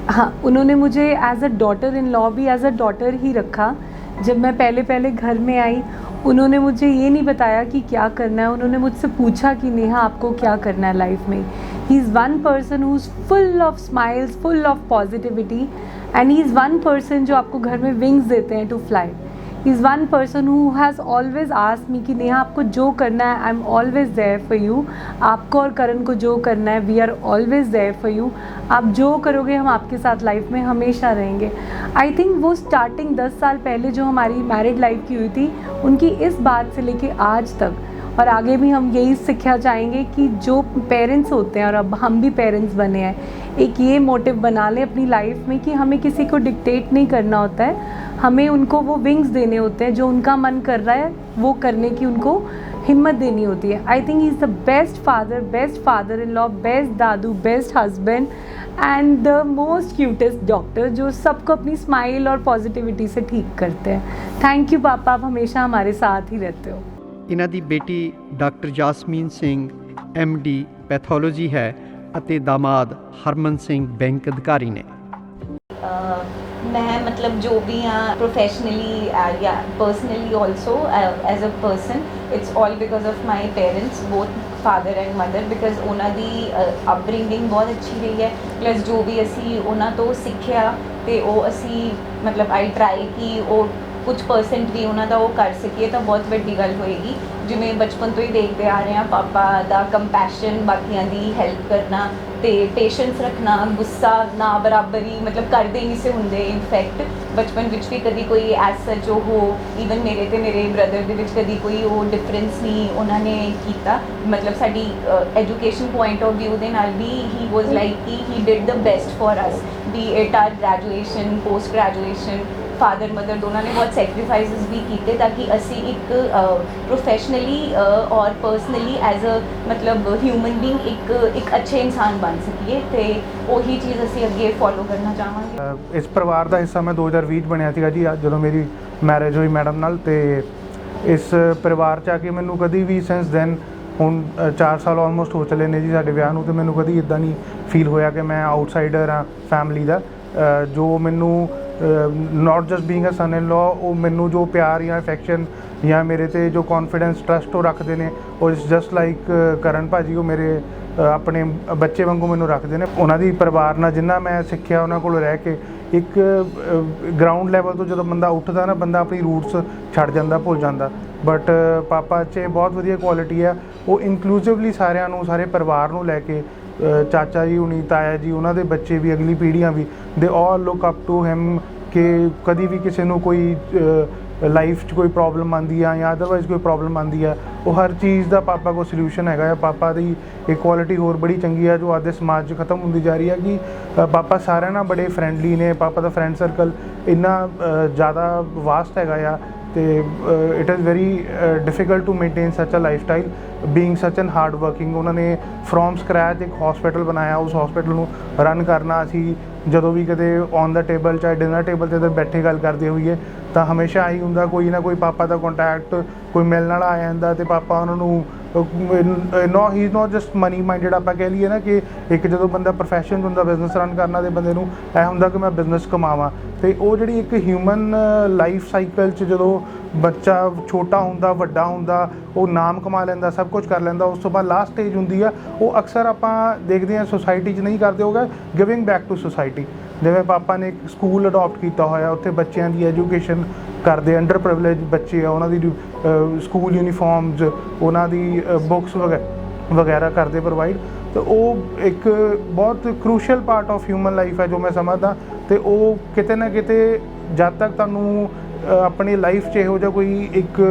हाँ उन्होंने मुझे as a daughter in law भी एज अ डॉटर ही रखा जब मैं पहले पहले घर में आई उन्होंने मुझे ये नहीं बताया कि क्या करना है। उन्होंने मुझसे पूछा कि, नेहा, आपको क्या करना है लाइफ में? He is one person who is full of smiles full of positivity and he is one person जो आपको घर में विंग्स देते हैं to fly is one person who has always ask me कि, नेहा, आपको जो करना है I am always there for you आपको और करण को जो करना है we are always there for you आप जो करोगे, हम आपके साथ लाइफ में हमेशा रहेंगे. आई थिंक वो स्टार्टिंग दस साल पहले जो हमारी मैरिड लाइफ की हुई थी, उनकी इस बात से लेके आज तक और आगे भी हम यही सीखना चाहेंगे कि जो पेरेंट्स होते हैं और अब हम भी पेरेंट्स बने हैं, एक ये मोटिव बना लें अपनी लाइफ में कि हमें किसी को डिक्टेट नहीं करना होता है। हमें उनको वो विंग्स देने होते हैं जो उनका मन कर रहा है, वो करने की उनको हिम्मत देनी होती है। I think is the best father best father in law best Dadu best husband and the most cutest doctor जो सबको अपनी स्माइल और पॉजिटिविटी से ठीक करते हैं। थैंक यू पापा, आप हमेशा हमारे साथ ही रहते हो। ਇਹਨਾਂ ਦੀ ਬੇਟੀ doctor Jasmine Singh D pathology ਹੈ ਅਤੇ ਦਾਮਾਦ ਹਰਮਨ ਸਿੰਘ ਬੈਂਕ ਅਧਿਕਾਰੀ ਨੇ। ਮੈਂ ਮਤਲਬ ਜੋ ਵੀ ਆ ਪ੍ਰੋਫੈਸ਼ਨਲੀ ਜਾਂ personally also as a person it's all because of my parents both father and mother because ਉਹਨਾਂ ਦੀ ਅਪਬ੍ਰਿੰਗਿੰਗ ਬਹੁਤ ਅੱਛੀ ਰਹੀ ਹੈ ਪਲੱਸ ਜੋ ਵੀ ਅਸੀਂ ਉਹਨਾਂ ਤੋਂ ਸਿੱਖਿਆ, ਤੇ ਉਹ ਅਸੀਂ ਮਤਲਬ ਆਈ ਟਰਾਈ ਕਿ ਉਹ ਕੁਝ ਪਰਸੈਂਟ ਵੀ ਉਹਨਾਂ ਦਾ ਉਹ ਕਰ ਸਕੀਏ ਤਾਂ ਬਹੁਤ ਵੱਡੀ ਗੱਲ ਹੋਏਗੀ। ਜਿਵੇਂ ਬਚਪਨ ਤੋਂ ਹੀ ਦੇਖਦੇ ਆ ਰਹੇ ਹਾਂ, ਪਾਪਾ ਦਾ ਕੰਪੈਸ਼ਨ ਬਾਕੀਆਂ ਦੀ ਹੈਲਪ ਕਰਨਾ ਤੇ ਪੇਸ਼ੈਂਸ ਰੱਖਣਾ, ਗੁੱਸਾ ਨਾ, ਬਰਾਬਰੀ, ਮਤਲਬ ਕਰਦੇ ਨਹੀਂ ਸੀ ਹੁੰਦੇ ਇਨਫੈਕਟ ਬਚਪਨ ਵਿੱਚ ਵੀ ਕਦੀ ਕੋਈ ਐਸ ਸੱਚ ਉਹ ਹੋ ਈਵਨ ਮੇਰੇ ਤੇ ਮੇਰੇ ਬ੍ਰਦਰ ਦੇ ਵਿੱਚ ਕਦੀ ਕੋਈ ਉਹ ਡਿਫਰੈਂਸ ਨਹੀਂ ਉਹਨਾਂ ਨੇ ਕੀਤਾ। ਮਤਲਬ ਸਾਡੀ ਐਜੂਕੇਸ਼ਨ ਪੁਆਇੰਟ ਆਫ View ਦੇ ਨਾਲ ਵੀ ਹੀ ਵਾਸ ਲਾਈਕ ਕਿ he did the best for us be it our graduation post graduation father mother ਦੋਨਾਂ ਨੇ ਬਹੁਤ ਸੈਕਰੀਫਾਈਸਸ ਵੀ ਕੀਤੇ ਤਾਂ ਕਿ ਅਸੀਂ ਇੱਕ ਪ੍ਰੋਫੈਸ਼ਨਲੀ ਔਰ ਪਰਸਨਲੀ ਐਜ਼ ਅ ਮਤਲਬ ਹਿਊਮਨ ਬੀਇੰਗ ਇੱਕ ਇੱਕ ਅੱਛੇ ਇਨਸਾਨ ਬਣ ਸਕੀਏ ਤੇ ਉਹੀ ਚੀਜ਼ ਅਸੀਂ ਅੱਗੇ ਫੋਲੋ ਕਰਨਾ ਚਾਹਾਂਗੇ ਇਸ ਪਰਿਵਾਰ ਦਾ ਹਿੱਸਾ ਮੈਂ 2020 'ਚ ਬਣਿਆ ਸੀਗਾ ਜੀ ਜਦੋਂ ਮੇਰੀ ਮੈਰਿਜ ਹੋਈ ਮੈਡਮ ਨਾਲ ਤੇ ਇਸ ਪਰਿਵਾਰ 'ਚ ਆ ਕੇ ਮੈਨੂੰ ਕਦੀ ਵੀ ਸਿੰਸ ਦੈਨ ਹੁਣ 4 ਸਾਲ ਆਲਮੋਸਟ ਹੋ ਚਲੇ ਨੇ ਜੀ ਸਾਡੇ ਵਿਆਹ ਨੂੰ ਤੇ ਮੈਨੂੰ ਕਦੀ ਇਦਾਂ ਨਹੀਂ ਫੀਲ ਹੋਇਆ ਕਿ ਮੈਂ ਆਊਟਸਾਈਡਰ ਆ ਫੈਮਿਲੀ ਦਾ ਜੋ ਮੈਨੂੰ ਨਾਟ ਜਸਟ ਬੀਇੰਗ ਅ ਸਨ ਇਨ ਲਾ ਉਹ ਮੈਨੂੰ ਜੋ ਪਿਆਰ ਜਾਂ ਅਫੈਕਸ਼ਨ ਜਾਂ ਮੇਰੇ ਤੇ ਜੋ ਕੌਨਫੀਡੈਂਸ ਟਰਸਟ ਉਹ ਰੱਖਦੇ ਨੇ, ਉਹ ਇਟਸ ਜਸਟ ਲਾਈਕ ਕਰਨ ਭਾਜੀ, ਉਹ ਮੇਰੇ ਆਪਣੇ ਬੱਚੇ ਵਾਂਗੂ ਮੈਨੂੰ ਰੱਖਦੇ ਨੇ। ਉਹਨਾਂ ਦੀ ਪਰਿਵਾਰ ਨਾਲ ਜਿੰਨਾ ਮੈਂ ਸਿੱਖਿਆ, ਉਹਨਾਂ ਕੋਲ ਰਹਿ ਕੇ ਇੱਕ ਗਰਾਊਂਡ ਲੈਵਲ ਤੋਂ ਜਦੋਂ ਬੰਦਾ ਉੱਠਦਾ ਨਾ, ਬੰਦਾ ਆਪਣੀ ਰੂਟਸ ਛੱਡ ਜਾਂਦਾ, ਭੁੱਲ ਜਾਂਦਾ। ਬਟ ਪਾਪਾ 'ਚ ਬਹੁਤ ਵਧੀਆ ਕੁਆਲਿਟੀ ਆ। ਉਹ ਇਨਕਲੂਸਿਵਲੀ ਸਾਰਿਆਂ ਨੂੰ, ਸਾਰੇ ਪਰਿਵਾਰ ਨੂੰ ਲੈ ਕੇ ਚਾਚਾ ਜੀ, ਹੁਣੀ ਤਾਇਆ ਜੀ, ਉਹਨਾਂ ਦੇ ਬੱਚੇ ਵੀ, ਅਗਲੀ ਪੀੜ੍ਹੀਆਂ ਵੀ they all look up to him ਕਿ ਕਦੀ ਵੀ ਕਿਸੇ ਨੂੰ ਕੋਈ ਲਾਈਫ 'ਚ ਕੋਈ ਪ੍ਰੋਬਲਮ ਆਂਦੀ ਆ ਜਾਂ ਅਦਰਵਾਈਜ਼ ਕੋਈ ਪ੍ਰੋਬਲਮ ਆਂਦੀ ਆ, ਉਹ ਹਰ ਚੀਜ਼ ਦਾ ਪਾਪਾ ਕੋਲ ਸੋਲੂਸ਼ਨ ਹੈਗਾ ਆ। ਪਾਪਾ ਦੀ ਇਕੁਆਲਿਟੀ ਹੋਰ ਬੜੀ ਚੰਗੀ ਆ ਜੋ ਅੱਜ ਦੇ ਸਮਾਜ 'ਚ ਖਤਮ ਹੁੰਦੀ ਜਾ ਰਹੀ ਹੈ ਕਿ ਪਾਪਾ ਸਾਰਿਆਂ ਨਾਲ ਬੜੇ ਫਰੈਂਡਲੀ ਨੇ, ਪਾਪਾ ਦਾ ਫਰੈਂਡ ਸਰਕਲ ਇੰਨਾ ਜ਼ਿਆਦਾ ਵਾਸਟ ਹੈਗਾ ਆ ਤੇ it is very difficult to maintain such a lifestyle being ਸੱਚ ਐਨ ਹਾਰਡ ਵਰਕਿੰਗ ਉਹਨਾਂ ਨੇ ਫਰੋਮ ਸਕ੍ਰੈਚ ਇੱਕ ਹਸਪੀਟਲ ਬਣਾਇਆ, ਉਸ ਹਸਪੀਟਲ ਨੂੰ ਰਨ ਕਰਨਾ ਅਸੀਂ ਜਦੋਂ ਵੀ ਕਦੇ ਔਨ ਦਾ ਟੇਬਲ ਚਾਹੇ ਡਿਨਰ ਟੇਬਲ ਤੇ ਇੱਧਰ ਬੈਠੇ ਗੱਲ ਕਰਦੇ ਹੋਈਏ, ਤਾਂ ਹਮੇਸ਼ਾ ਆਹੀ ਹੁੰਦਾ, ਕੋਈ ਨਾ ਕੋਈ ਪਾਪਾ ਦਾ ਕੰਟੈਕਟ ਕੋਈ ਮਿਲਣ ਵਾਲਾ ਆ ਜਾਂਦਾ ਤੇ ਪਾਪਾ ਉਹਨਾਂ ਨੂੰ no he is not just money minded ਆਪਾਂ ਕਹਿ ਲਈਏ ਨਾ ਕਿ ਇੱਕ ਜਦੋਂ ਬੰਦਾ ਪ੍ਰੋਫੈਸ਼ਨ ਹੁੰਦਾ ਬਿਜ਼ਨਸ ਰਨ ਕਰਨਾ ਤੇ ਬੰਦੇ ਨੂੰ, ਇਹ ਹੁੰਦਾ ਕਿ ਮੈਂ ਬਿਜ਼ਨਸ ਕਮਾਵਾਂ। ਤੇ ਉਹ ਜਿਹੜੀ ਇੱਕ ਹਿਊਮਨ ਲਾਈਫ ਸਾਈਕਲ 'ਚ ਜਦੋਂ ਬੱਚਾ ਛੋਟਾ ਹੁੰਦਾ, ਵੱਡਾ ਹੁੰਦਾ, ਉਹ ਨਾਮ ਕਮਾ ਲੈਂਦਾ, ਸਭ ਕੁਝ ਕਰ ਲੈਂਦਾ, ਉਸ ਤੋਂ ਬਾਅਦ ਲਾਸਟ ਸਟੇਜ ਹੁੰਦੀ ਆ, ਉਹ ਅਕਸਰ ਆਪਾਂ ਦੇਖਦੇ ਹਾਂ ਸੋਸਾਇਟੀ 'ਚ ਨਹੀਂ ਕਰਦੇ ਹੋਗਾ ਗਿਵਿੰਗ ਬੈਕ ਟੂ ਸੋਸਾਇਟੀ ਜਿਵੇਂ ਪਾਪਾ ਨੇ ਇੱਕ ਸਕੂਲ ਅਡਾਪਟ ਕੀਤਾ ਹੋਇਆ ਉੱਥੇ ਬੱਚਿਆਂ ਦੀ ਐਜੂਕੇਸ਼ਨ ਕਰਦੇ ਅੰਡਰ ਪ੍ਰਿਵਿਲੇਜ ਬੱਚੇ ਆ ਉਹਨਾਂ ਦੀ ਸਕੂਲ ਯੂਨੀਫਾਰਮਸ ਉਹਨਾਂ ਦੀ ਬੁੱਕਸ ਵਗੈਰਾ ਕਰਦੇ ਪ੍ਰੋਵਾਈਡ ਤੇ ਉਹ ਇੱਕ ਬਹੁਤ crucial part of human life ਹੈ ਜੋ ਮੈਂ ਸਮਝਦਾ ਤੇ ਉਹ ਕਿਤੇ ਨਾ ਕਿਤੇ ਜਦ ਤੱਕ ਤੁਹਾਨੂੰ ਅ, ਆਪਣੀ ਲਾਈਫ 'ਚ ਇਹੋ ਜਿਹਾ ਕੋਈ ਇੱਕ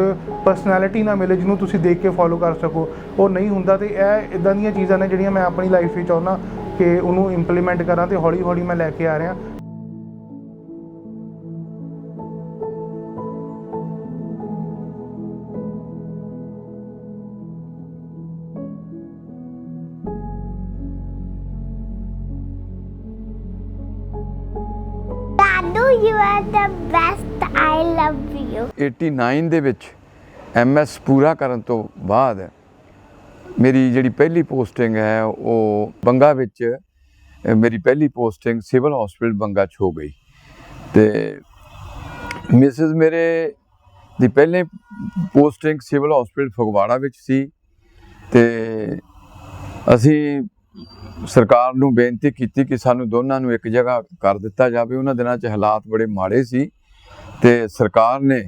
ਪਰਸਨੈਲਿਟੀ ਨਾ ਮਿਲੇ ਜਿਹਨੂੰ ਤੁਸੀਂ ਦੇਖ ਕੇ ਫੋਲੋ ਕਰ ਸਕੋ ਉਹ ਨਹੀਂ ਹੁੰਦਾ ਤੇ ਇਹ ਇਦਾਂ ਦੀਆਂ ਚੀਜ਼ਾਂ ਨੇ ਜਿਹੜੀਆਂ ਮੈਂ ਆਪਣੀ ਲਾਈਫ ਵਿੱਚ ਚਾਹੁੰਦਾ ਕਿ ਉਹਨੂੰ ਇੰਪਲੀਮੈਂਟ ਕਰਾਂ ਤੇ ਹੌਲੀ ਹੌਲੀ ਮੈਂ ਲੈ ਕੇ ਆ ਰਿਹਾ you are the best. I love you. 89 ਦੇ ਵਿੱਚ ਐਮਐਸ ਪੂਰਾ ਕਰਨ ਤੋਂ ਬਾਅਦ ਮੇਰੀ ਜਿਹੜੀ ਪਹਿਲੀ ਪੋਸਟਿੰਗ ਹੈ, ਉਹ ਬੰਗਾ ਵਿੱਚ ਮੇਰੀ ਪਹਿਲੀ ਪੋਸਟਿੰਗ ਸਿਵਲ ਹਸਪੀਟਲ ਬੰਗਾ 'ਚ ਹੋ ਗਈ। ਤੇ ਮਿਸਿਸ ਮੇਰੇ ਦੀ ਪਹਿਲੇ ਪੋਸਟਿੰਗ ਸਿਵਲ ਹਸਪੀਟਲ ਫਗਵਾੜਾ ਵਿੱਚ ਸੀ। ਤੇ ਅਸੀਂ ਸਰਕਾਰ ਨੂੰ ਬੇਨਤੀ ਕੀਤੀ ਕਿ ਸਾਨੂੰ ਦੋਨਾਂ ਨੂੰ ਇੱਕ ਜਗ੍ਹਾ ਕਰ ਦਿੱਤਾ ਜਾਵੇ। ਉਹਨਾਂ ਦਿਨਾਂ 'ਚ ਹਾਲਾਤ ਬੜੇ ਮਾੜੇ ਸੀ। ਤੇ ਸਰਕਾਰ ਨੇ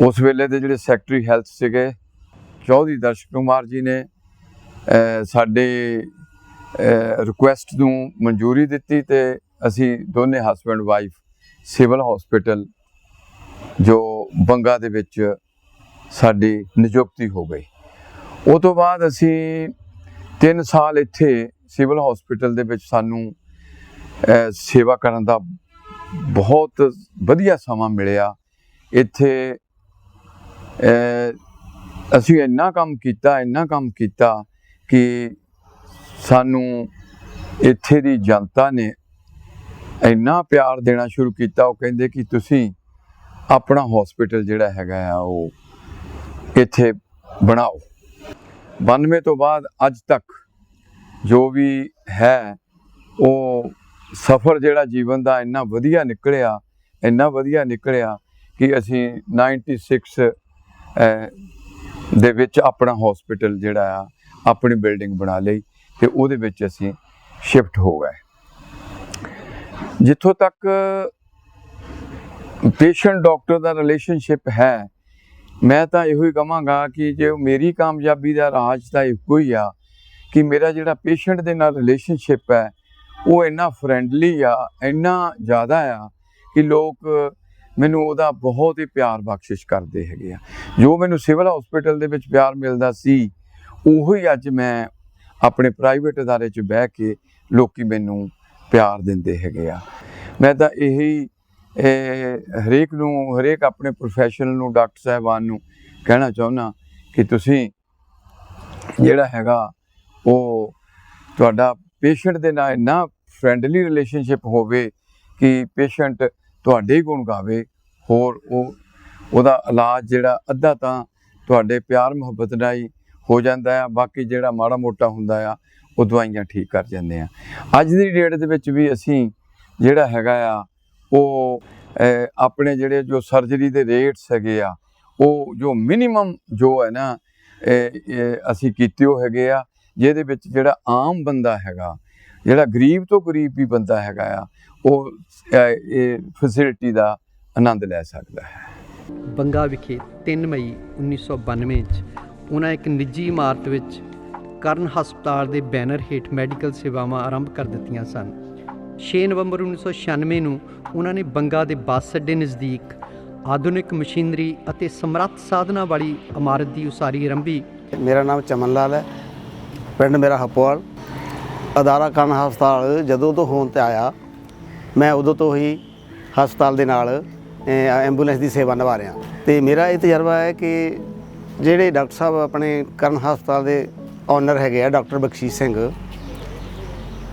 ਉਸ ਵੇਲੇ ਦੇ ਜਿਹੜੇ ਸੈਕਟਰੀ ਹੈਲਥ ਸੀਗੇ ਚੌਧਰੀ ਦਰਸ਼ਕ ਕੁਮਾਰ ਜੀ ਨੇ ਸਾਡੇ ਰਿਕੁਐਸਟ ਨੂੰ ਮਨਜ਼ੂਰੀ ਦਿੱਤੀ ਤੇ ਅਸੀਂ ਦੋਨੇ ਹਸਬੰਡ ਵਾਈਫ ਸਿਵਲ ਹਸਪੀਟਲ ਜੋ ਬੰਗਾ ਦੇ ਵਿੱਚ ਸਾਡੀ ਨਿਯੁਕਤੀ ਹੋ ਗਈ। ਉਹ ਤੋਂ ਬਾਅਦ ਅਸੀਂ 3 ਸਾਲ ਇੱਥੇ ਸਿਵਲ ਹਸਪੀਟਲ ਦੇ ਵਿੱਚ ਸਾਨੂੰ ਸੇਵਾ ਕਰਨ ਦਾ ਬਹੁਤ ਵਧੀਆ ਸਮਾਂ ਮਿਲਿਆ। ਇੱਥੇ ਅਸੀਂ ਇੰਨਾ ਕੰਮ ਕੀਤਾ ਇੰਨਾ ਕੰਮ ਕੀਤਾ ਕਿ ਸਾਨੂੰ ਇੱਥੇ ਦੀ ਜਨਤਾ ਨੇ ਇੰਨਾ ਪਿਆਰ ਦੇਣਾ ਸ਼ੁਰੂ ਕੀਤਾ। ਉਹ ਕਹਿੰਦੇ ਕਿ ਤੁਸੀਂ ਆਪਣਾ ਹਸਪੀਟਲ ਜਿਹੜਾ ਹੈਗਾ ਆ ਉਹ ਇੱਥੇ ਬਣਾਓ। 92 ਤੋਂ ਬਾਅਦ ਅੱਜ ਤੱਕ ਜੋ ਵੀ ਹੈ ਉਹ ਸਫ਼ਰ ਜਿਹੜਾ ਜੀਵਨ ਦਾ ਇੰਨਾ ਵਧੀਆ ਨਿਕਲਿਆ ਇੰਨਾ ਵਧੀਆ ਨਿਕਲਿਆ ਕਿ ਅਸੀਂ 96 ਅਹ, ਦੇ ਵਿੱਚ ਆਪਣਾ ਹਸਪੀਟਲ ਜਿਹੜਾ ਆ, ਆਪਣੀ ਬਿਲਡਿੰਗ ਬਣਾ ਲਈ ਤੇ ਉਹਦੇ ਵਿੱਚ ਅਸੀਂ ਸ਼ਿਫਟ ਹੋ ਗਏ। ਜਿੱਥੋਂ ਤੱਕ ਪੇਸ਼ੈਂਟ ਡਾਕਟਰ ਦਾ ਰਿਲੇਸ਼ਨਸ਼ਿਪ ਹੈ, ਮੈਂ ਤਾਂ ਇਹੋ ਹੀ ਕਹਾਂਗਾ ਕਿ ਜੇ ਮੇਰੀ ਕਾਮਯਾਬੀ ਦਾ ਰਾਜ ਤਾਂ ਇੱਕੋ ਹੀ ਆ ਕਿ ਮੇਰਾ ਜਿਹੜਾ ਪੇਸ਼ੈਂਟ ਦੇ ਨਾਲ ਰਿਲੇਸ਼ਨਸ਼ਿਪ ਹੈ, ਉਹ ਇੰਨਾ ਫਰੈਂਡਲੀ ਆ, ਇੰਨਾ ਜ਼ਿਆਦਾ ਆ ਕਿ ਲੋਕ ਮੈਨੂੰ ਉਹਦਾ ਬਹੁਤ ਹੀ ਪਿਆਰ ਬਖਸ਼ਿਸ਼ ਕਰਦੇ ਹੈਗੇ ਆ। ਜੋ ਮੈਨੂੰ ਸਿਵਲ ਹਸਪੀਟਲ ਦੇ ਵਿੱਚ ਪਿਆਰ ਮਿਲਦਾ ਸੀ, ਉਹੋ ਹੀ ਅੱਜ ਮੈਂ ਆਪਣੇ ਪ੍ਰਾਈਵੇਟ ਅਦਾਰੇ 'ਚ ਬਹਿ ਕੇ ਲੋਕੀ ਮੈਨੂੰ ਪਿਆਰ ਦਿੰਦੇ ਹੈਗੇ ਆ। ਮੈਂ ਤਾਂ ਇਹੀ ਹਰੇਕ ਨੂੰ, ਹਰੇਕ ਆਪਣੇ ਪ੍ਰੋਫੈਸ਼ਨਲ ਨੂੰ, ਡਾਕਟਰ ਸਾਹਿਬਾਨ ਨੂੰ ਕਹਿਣਾ ਚਾਹੁੰਦਾ ਕਿ ਤੁਸੀਂ ਜਿਹੜਾ ਹੈਗਾ, ਉਹ ਤੁਹਾਡਾ ਪੇਸ਼ੈਂਟ ਦੇ ਨਾਲ ਇੰਨਾ ਫਰੈਂਡਲੀ ਰਿਲੇਸ਼ਨਸ਼ਿਪ ਹੋਵੇ ਕਿ ਪੇਸ਼ੈਂਟ ਤੁਹਾਡੇ ਹੀ ਗੁਣ ਗਾਵੇ, ਹੋਰ ਉਹ, ਉਹਦਾ ਇਲਾਜ ਜਿਹੜਾ ਅੱਧਾ ਤਾਂ ਤੁਹਾਡੇ ਪਿਆਰ ਮੁਹੱਬਤ ਨਾਲ ਹੀ ਹੋ ਜਾਂਦਾ ਆ, ਬਾਕੀ ਜਿਹੜਾ ਮਾੜਾ ਮੋਟਾ ਹੁੰਦਾ ਆ, ਉਹ ਦਵਾਈਆਂ ਠੀਕ ਕਰ ਜਾਂਦੇ ਆ। ਅੱਜ ਦੀ ਡੇਟ ਦੇ ਵਿੱਚ ਵੀ ਅਸੀਂ ਜਿਹੜਾ ਹੈਗਾ ਆ, ਉਹ ਆਪਣੇ ਜਿਹੜੇ ਜੋ ਸਰਜਰੀ ਦੇ ਰੇਟਸ ਹੈਗੇ ਆ, ਉਹ ਜੋ ਮਿਨੀਮਮ ਜੋ ਹੈ ਨਾ ਅਸੀਂ ਕੀਤੇ ਹੋ ਹੈਗੇ ਆ, ਜਿਹਦੇ ਵਿੱਚ ਜਿਹੜਾ ਆਮ ਬੰਦਾ ਹੈਗਾ, ਜਿਹੜਾ ਗਰੀਬ ਤੋਂ ਗਰੀਬ ਵੀ ਬੰਦਾ ਹੈਗਾ ਆ ਉਹ ਇਹ ਫੈਸਿਲਿਟੀ ਦਾ ਆਨੰਦ ਲੈ ਸਕਦਾ ਹੈ। ਬੰਗਾ ਵਿਖੇ 3 ਮਈ 1992 'ਚ ਉਹਨਾਂ ਇੱਕ ਨਿੱਜੀ ਇਮਾਰਤ ਵਿੱਚ ਕਰਨ ਹਸਪਤਾਲ ਦੇ ਬੈਨਰ ਹੇਠ ਮੈਡੀਕਲ ਸੇਵਾਵਾਂ ਆਰੰਭ ਕਰ ਦਿੱਤੀਆਂ ਸਨ। 6 ਨਵੰਬਰ 1996 ਨੂੰ ਉਹਨਾਂ ਨੇ ਬੰਗਾ ਦੇ ਬੱਸ ਅੱਡੇ ਨਜ਼ਦੀਕ ਆਧੁਨਿਕ ਮਸ਼ੀਨਰੀ ਅਤੇ ਸਮਰੱਥ ਸਾਧਨਾਂ ਵਾਲੀ ਇਮਾਰਤ ਦੀ ਉਸਾਰੀ ਆਰੰਭੀ। ਮੇਰਾ ਨਾਮ ਚਮਨ ਲਾਲ ਹੈ। ਪਿੰਡ ਮੇਰਾ ਹਪੋਵਾਲ। ਅਦਾਰਾ ਖਾਨ ਹਸਪਤਾਲ ਜਦੋਂ ਤੋਂ ਹੋਣ ਤੇ ਆਇਆ ਮੈਂ ਉਦੋਂ ਤੋਂ ਹੀ ਹਸਪਤਾਲ ਦੇ ਨਾਲ ਐਂਬੂਲੈਂਸ ਦੀ ਸੇਵਾ ਨਿਭਾ ਰਿਹਾ। ਤੇ ਮੇਰਾ ਇਹ ਤਜਰਬਾ ਹੈ ਕਿ ਜਿਹੜੇ ਡਾਕਟਰ ਸਾਹਿਬ ਆਪਣੇ ਕਰਨ ਹਸਪਤਾਲ ਦੇ ਓਨਰ ਹੈਗੇ ਆ, ਡਾਕਟਰ ਬਖਸ਼ੀਸ਼ ਸਿੰਘ,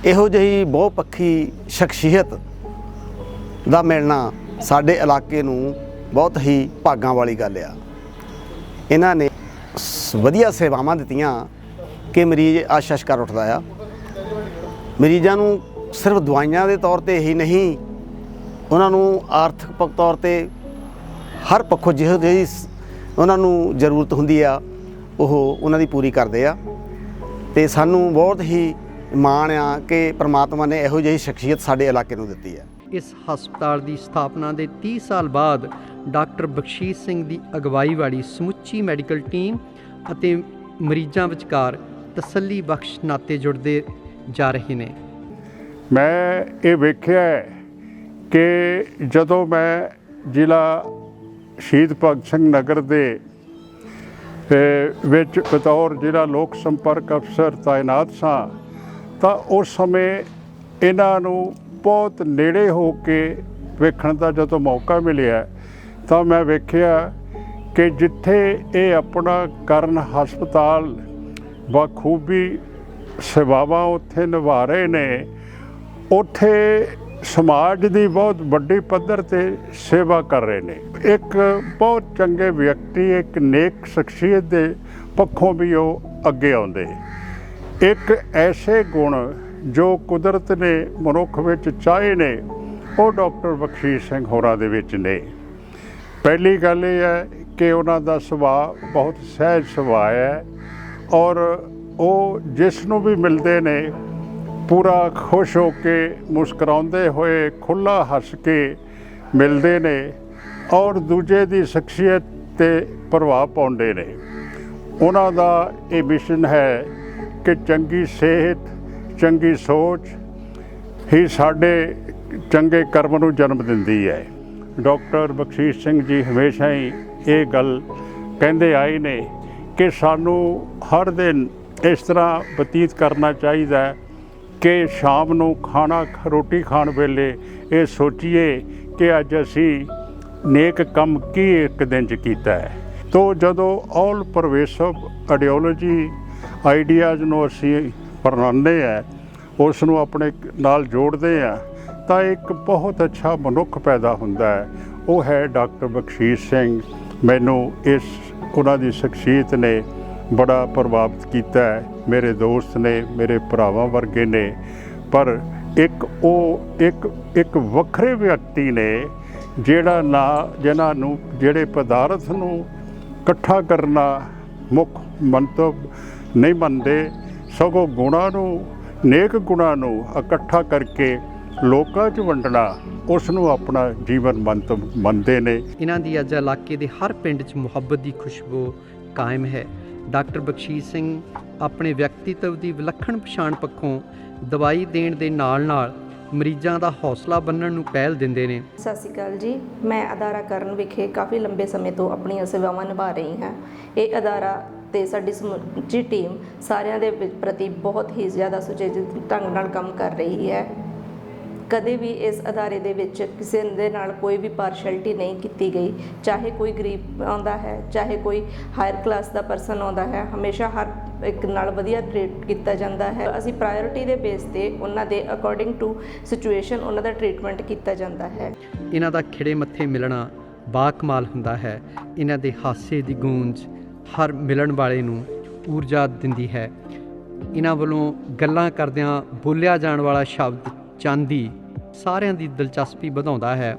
ਇਹੋ ਜਿਹੀ ਬਹੁਪੱਖੀ ਸ਼ਖਸੀਅਤ ਦਾ ਮਿਲਣਾ ਸਾਡੇ ਇਲਾਕੇ ਨੂੰ ਬਹੁਤ ਹੀ ਭਾਗਾਂ ਵਾਲੀ ਗੱਲ ਆ। ਇਹਨਾਂ ਨੇ ਸ- ਵਧੀਆ ਸੇਵਾਵਾਂ ਦਿੱਤੀਆਂ ਕਿ ਮਰੀਜ਼ ਆਸ਼ਾ ਕਰ ਉੱਠਦਾ ਆ। ਮਰੀਜ਼ਾਂ ਨੂੰ ਸਿਰਫ ਦਵਾਈਆਂ ਦੇ ਤੌਰ ਤੇ ਹੀ ਨਹੀਂ, ਉਹਨਾਂ ਨੂੰ ਆਰਥਿਕ ਪ- ਤੌਰ ਤੇ ਹਰ ਪੱਖੋਂ ਜਿਹੋ ਜਿਹੀ ਉਹਨਾਂ ਨੂੰ ਜ਼ਰੂਰਤ ਹੁੰਦੀ ਆ, ਉਹ ਉਹਨਾਂ ਦੀ ਪੂਰੀ ਕਰਦੇ ਆ। ਤੇ ਸਾਨੂੰ ਬਹੁਤ ਹੀ ਮਾਣ ਆ ਕਿ ਪ੍ਰਮਾਤਮਾ ਨੇ ਇਹੋ ਜਿਹੀ ਸ਼ਖਸੀਅਤ ਸਾਡੇ ਇਲਾਕੇ ਨੂੰ ਦਿੱਤੀ ਹੈ ਇਸ ਹਸਪਤਾਲ ਦੀ ਸਥਾਪਨਾ ਦੇ 30 ਸਾਲ ਬਾਅਦ ਡਾਕਟਰ ਬਖਸ਼ੀਸ਼ ਸਿੰਘ ਦੀ ਅਗਵਾਈ ਵਾਲੀ ਸਮੁੱਚੀ ਮੈਡੀਕਲ ਟੀਮ ਅਤੇ ਮਰੀਜ਼ਾਂ ਵਿਚਕਾਰ ਤਸੱਲੀ ਬਖਸ਼ ਨਾਤੇ ਜੁੜਦੇ ਜਾ ਰਹੇ ਨੇ। ਮੈਂ ਇਹ ਵੇਖਿਆ ਕਿ ਜਦੋਂ ਮੈਂ ਜ਼ਿਲ੍ਹਾ ਸ਼ਹੀਦ ਭਗਤ ਸਿੰਘ ਨਗਰ ਦੇ ਵਿੱਚ ਬਤੌਰ ਜ਼ਿਲ੍ਹਾ ਲੋਕ ਸੰਪਰਕ ਅਫਸਰ ਤਾਇਨਾਤ ਸਾਂ, ਤਾਂ ਉਸ ਸਮੇਂ ਇਹਨਾਂ ਨੂੰ ਬਹੁਤ ਨੇੜੇ ਹੋ ਕੇ ਵੇਖਣ ਦਾ ਜਦੋਂ ਮੌਕਾ ਮਿਲਿਆ, ਤਾਂ ਮੈਂ ਵੇਖਿਆ ਕਿ ਜਿੱਥੇ ਇਹ ਆਪਣਾ ਕਰਨ ਹਸਪਤਾਲ, ਬਖੂਬੀ ਸੇਵਾਵਾਂ ਉੱਥੇ ਨਿਭਾ ਰਹੇ ਨੇ ਉੱਥੇ ਸਮਾਜ ਦੀ ਬਹੁਤ ਵੱਡੀ ਪੱਧਰ ਤੇ ਸੇਵਾ ਕਰ ਰਹੇ ਨੇ। ਇੱਕ ਬਹੁਤ ਚੰਗੇ ਵਿਅਕਤੀ, ਇੱਕ ਨੇਕ ਸ਼ਖਸੀਅਤ ਦੇ ਪੱਖੋਂ ਵੀ ਉਹ ਅੱਗੇ ਆਉਂਦੇ। ਇੱਕ ਐਸੇ ਗੁਣ ਜੋ ਕੁਦਰਤ ਨੇ ਮਨੁੱਖ ਵਿੱਚ ਚਾਹੇ ਨੇ, ਉਹ ਡਾਕਟਰ ਬਖਸ਼ੀਸ਼ ਸਿੰਘ ਹੋਰਾਂ ਦੇ ਵਿੱਚ ਨੇ। ਪਹਿਲੀ ਗੱਲ ਇਹ ਹੈ ਕਿ ਉਹਨਾਂ ਦਾ ਸੁਭਾਅ ਬਹੁਤ ਸਹਿਜ ਸੁਭਾਅ ਹੈ ਔਰ ਉਹ ਜਿਸ ਨੂੰ ਵੀ ਮਿਲਦੇ ਨੇ ਪੂਰਾ ਖੁਸ਼ ਹੋ ਕੇ ਮੁਸਕਰਾਉਂਦੇ ਹੋਏ ਖੁੱਲਾ ਹੱਸ ਕੇ ਮਿਲਦੇ ਨੇ ਔਰ ਦੂਜੇ ਦੀ ਸ਼ਖਸੀਅਤ ਤੇ ਪ੍ਰਭਾਵ ਪਾਉਂਦੇ ਨੇ। ਉਹਨਾਂ ਦਾ ਇਹ ਮਿਸ਼ਨ ਹੈ ਕਿ ਚੰਗੀ ਸਿਹਤ, ਚੰਗੀ ਸੋਚ ਹੀ ਸਾਡੇ ਚੰਗੇ ਕਰਮ ਨੂੰ ਜਨਮ ਦਿੰਦੀ ਹੈ। ਡਾਕਟਰ ਬਖਸ਼ੀਸ਼ ਸਿੰਘ ਜੀ ਹਮੇਸ਼ਾ ਹੀ ਇਹ ਗੱਲ ਕਹਿੰਦੇ ਆਏ ਨੇ ਕਿ ਸਾਨੂੰ ਹਰ ਦਿਨ ਇਸ ਤਰ੍ਹਾਂ ਬਤੀਤ ਕਰਨਾ ਚਾਹੀਦਾ ਹੈ ਕਿ ਸ਼ਾਮ ਨੂੰ ਖਾਣਾ ਖ- ਰੋਟੀ ਖਾਣ ਵੇਲੇ ਇਹ ਸੋਚੀਏ ਕਿ ਅੱਜ ਅਸੀਂ ਨੇਕ ਕੰਮ ਕੀ ਇੱਕ ਦਿਨ ਚ ਕੀਤਾ ਹੈ। ਤੋ ਜਦੋਂ ਆਲ ਪਰਵੇਸਿਵ ਆਈਡੀਓਲੋਜੀ ਆਈਡੀਆਜ਼ ਨੂੰ ਅਸੀਂ ਪਰਨਾਉਂਦੇ ਆ ਉਸ ਨੂੰ ਆਪਣੇ ਨਾਲ ਜੋੜਦੇ ਆ ਤਾਂ ਇੱਕ ਬਹੁਤ ਅੱਛਾ ਮਨੁੱਖ ਪੈਦਾ ਹੁੰਦਾ ਹੈ। ਉਹ ਹੈ ਡਾਕਟਰ ਬਖਸ਼ੀਸ਼ ਸਿੰਘ। ਮੈਨੂੰ ਇਸ, ਉਹਨਾਂ ਦੀ ਸ਼ਖਸੀਅਤ ਨੇ ਬੜਾ ਪ੍ਰਭਾਵਿਤ ਕੀਤਾ ਹੈ। ਮੇਰੇ ਦੋਸਤ ਨੇ, ਮੇਰੇ ਭਰਾਵਾਂ ਵਰਗੇ ਨੇ। ਪਰ ਇੱਕ ਉਹ, ਇੱਕ ਇੱਕ ਵੱਖਰੇ ਵਿਅਕਤੀ ਨੇ ਜਿਹੜਾ ਨਾ ਜਿਨ੍ਹਾਂ ਨੂੰ, ਜਿਹੜੇ ਪਦਾਰਥ ਨੂੰ ਇਕੱਠਾ ਕਰਨਾ ਮੁੱਖ ਮੰਤਵ ਨਹੀਂ ਮੰਨਦੇ, ਸਗੋਂ ਗੁਣਾਂ ਨੂੰ, ਨੇਕ ਗੁਣਾਂ ਨੂੰ ਇਕੱਠਾ ਕਰਕੇ ਲੋਕਾਂ 'ਚ ਵੰਡਣਾ, ਉਸ ਨੂੰ ਆਪਣਾ ਜੀਵਨ ਮੰਤਵ ਮੰਨਦੇ ਨੇ। ਇਹਨਾਂ ਦੀ ਅੱਜ ਇਲਾਕੇ ਦੇ ਹਰ ਪਿੰਡ 'ਚ ਮੁਹੱਬਤ ਦੀ ਖੁਸ਼ਬੂ ਕਾਇਮ ਹੈ। ਡਾਕਟਰ ਬਖਸ਼ੀਸ਼ ਸਿੰਘ ਆਪਣੇ ਵਿਅਕਤੀਤਵ ਦੀ ਵਿਲੱਖਣ ਪਛਾਣ ਪੱਖੋਂ ਦਵਾਈ ਦੇਣ ਦੇ ਨਾਲ-ਨਾਲ ਮਰੀਜ਼ਾਂ ਦਾ ਹੌਸਲਾ ਬੰਨਣ ਨੂੰ ਪਹਿਲ ਦਿੰਦੇ ਨੇ। ਸਤਿ ਸ਼੍ਰੀ ਅਕਾਲ ਜੀ। ਮੈਂ ਅਦਾਰਾ ਕਰਨ ਵਿਖੇ ਕਾਫੀ ਲੰਬੇ ਸਮੇਂ ਤੋਂ ਆਪਣੀਆਂ ਸੇਵਾਵਾਂ ਨਿਭਾ ਰਹੀ ਹਾਂ। ਇਹ ਅਦਾਰਾ ਤੇ ਸਾਡੀ ਸਮੁੱਚੀ ਟੀਮ ਸਾਰਿਆਂ ਦੇ ਪ੍ਰਤੀ ਬਹੁਤ ਹੀ ਜ਼ਿਆਦਾ ਸੁਚੇਜਿਤ ਢੰਗ ਨਾਲ ਕੰਮ ਕਰ ਰਹੀ ਹੈ। ਕਦੇ ਵੀ ਇਸ ਅਦਾਰੇ ਦੇ ਵਿੱਚ ਕਿਸੇ ਦੇ ਨਾਲ ਕੋਈ ਵੀ ਪਾਰਸ਼ੈਲਿਟੀ ਨਹੀਂ ਕੀਤੀ ਗਈ। ਚਾਹੇ ਕੋਈ ਗਰੀਬ ਆਉਂਦਾ ਹੈ, ਚਾਹੇ ਕੋਈ ਹਾਇਰ ਕਲਾਸ ਦਾ ਪਰਸਨ ਆਉਂਦਾ ਹੈ, ਹਮੇਸ਼ਾ ਹਰ ਇੱਕ ਨਾਲ ਵਧੀਆ ਟ੍ਰੀਟ ਕੀਤਾ ਜਾਂਦਾ ਹੈ। ਅਸੀਂ ਪ੍ਰਾਇੋਰਟੀ ਦੇ ਬੇਸ ਤੇ ਉਹਨਾਂ ਦੇ ਅਕੋਰਡਿੰਗ ਟੂ ਸਿਚੁਏਸ਼ਨ ਉਹਨਾਂ ਦਾ ਟ੍ਰੀਟਮੈਂਟ ਕੀਤਾ ਜਾਂਦਾ ਹੈ। ਇਹਨਾਂ ਦਾ ਖਿੜੇ ਮੱਥੇ ਮਿਲਣਾ ਬਾਕਮਾਲ ਹੁੰਦਾ ਹੈ। ਇਹਨਾਂ ਦੇ ਹਾਸੇ ਦੀ ਗੂੰਜ ਹਰ ਮਿਲਣ ਵਾਲੇ ਨੂੰ ਊਰਜਾ ਦਿੰਦੀ ਹੈ। ਇਹਨਾਂ ਵੱਲੋਂ ਗੱਲਾਂ ਕਰਦਿਆਂ ਬੋਲਿਆ ਜਾਣ ਵਾਲਾ ਸ਼ਬਦ ਚਾਂਦੀ ਸਾਰਿਆਂ ਦੀ ਦਿਲਚਸਪੀ ਵਧਾਉਂਦਾ ਹੈ।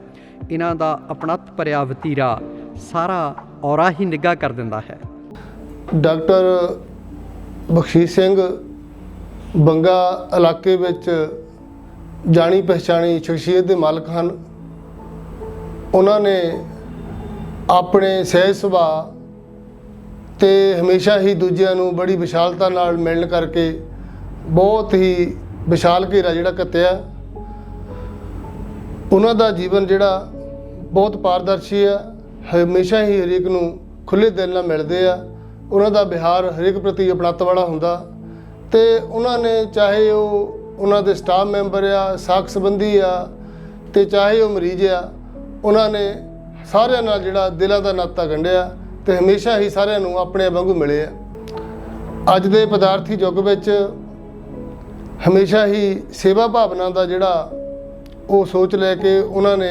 ਇਹਨਾਂ ਦਾ ਆਪਣਤ ਭਰਿਆ ਵਤੀਰਾ ਸਾਰਾ ਔਰਾ ਹੀ ਨਿੱਘਾ ਕਰ ਦਿੰਦਾ ਹੈ। ਡਾਕਟਰ ਬਖਸ਼ੀਸ਼ ਸਿੰਘ ਬੰਗਾ ਇਲਾਕੇ ਵਿੱਚ ਜਾਣੀ ਪਛਾਣੀ ਸ਼ਖਸੀਅਤ ਦੇ ਮਾਲਕ ਹਨ। ਉਹਨਾਂ ਨੇ ਆਪਣੇ ਸਹਿਜ ਸੁਭਾਅ ਤੇ ਹਮੇਸ਼ਾ ਹੀ ਦੂਜਿਆਂ ਨੂੰ ਬੜੀ ਵਿਸ਼ਾਲਤਾ ਨਾਲ ਮਿਲਣ ਕਰਕੇ ਬਹੁਤ ਹੀ ਵਿਸ਼ਾਲ ਘੇਰਾ ਜਿਹੜਾ ਕੱਤਿਆ, ਉਹਨਾਂ ਦਾ ਜੀਵਨ ਜਿਹੜਾ ਬਹੁਤ ਪਾਰਦਰਸ਼ੀ ਆ, ਹਮੇਸ਼ਾ ਹੀ ਹਰੇਕ ਨੂੰ ਖੁੱਲੇ ਦਿਲ ਨਾਲ ਮਿਲਦੇ ਆ। ਉਹਨਾਂ ਦਾ ਵਿਹਾਰ ਹਰੇਕ ਪ੍ਰਤੀ ਅਪਣੱਤ ਵਾਲਾ ਹੁੰਦਾ। ਤੇ ਉਹਨਾਂ ਨੇ ਚਾਹੇ ਉਹ ਉਹਨਾਂ ਦੇ ਸਟਾਫ ਮੈਂਬਰ ਆ, ਸਾਖ ਸੰਬੰਧੀ ਆ, ਤੇ ਚਾਹੇ ਉਹ ਮਰੀਜ਼ ਆ, ਉਹਨਾਂ ਨੇ ਸਾਰਿਆਂ ਨਾਲ ਜਿਹੜਾ ਦਿਲਾਂ ਦਾ ਨਾਤਾ ਗੰਢਿਆ ਤੇ ਹਮੇਸ਼ਾ ਹੀ ਸਾਰਿਆਂ ਨੂੰ ਆਪਣੇ ਵਾਂਗੂ ਮਿਲੇ ਆ। ਅੱਜ ਦੇ ਪਦਾਰਥੀ ਯੁੱਗ ਵਿੱਚ ਹਮੇਸ਼ਾ ਹੀ ਸੇਵਾ ਭਾਵਨਾ ਦਾ ਜਿਹੜਾ ਉਹ ਸੋਚ ਲੈ ਕੇ ਉਹਨਾਂ ਨੇ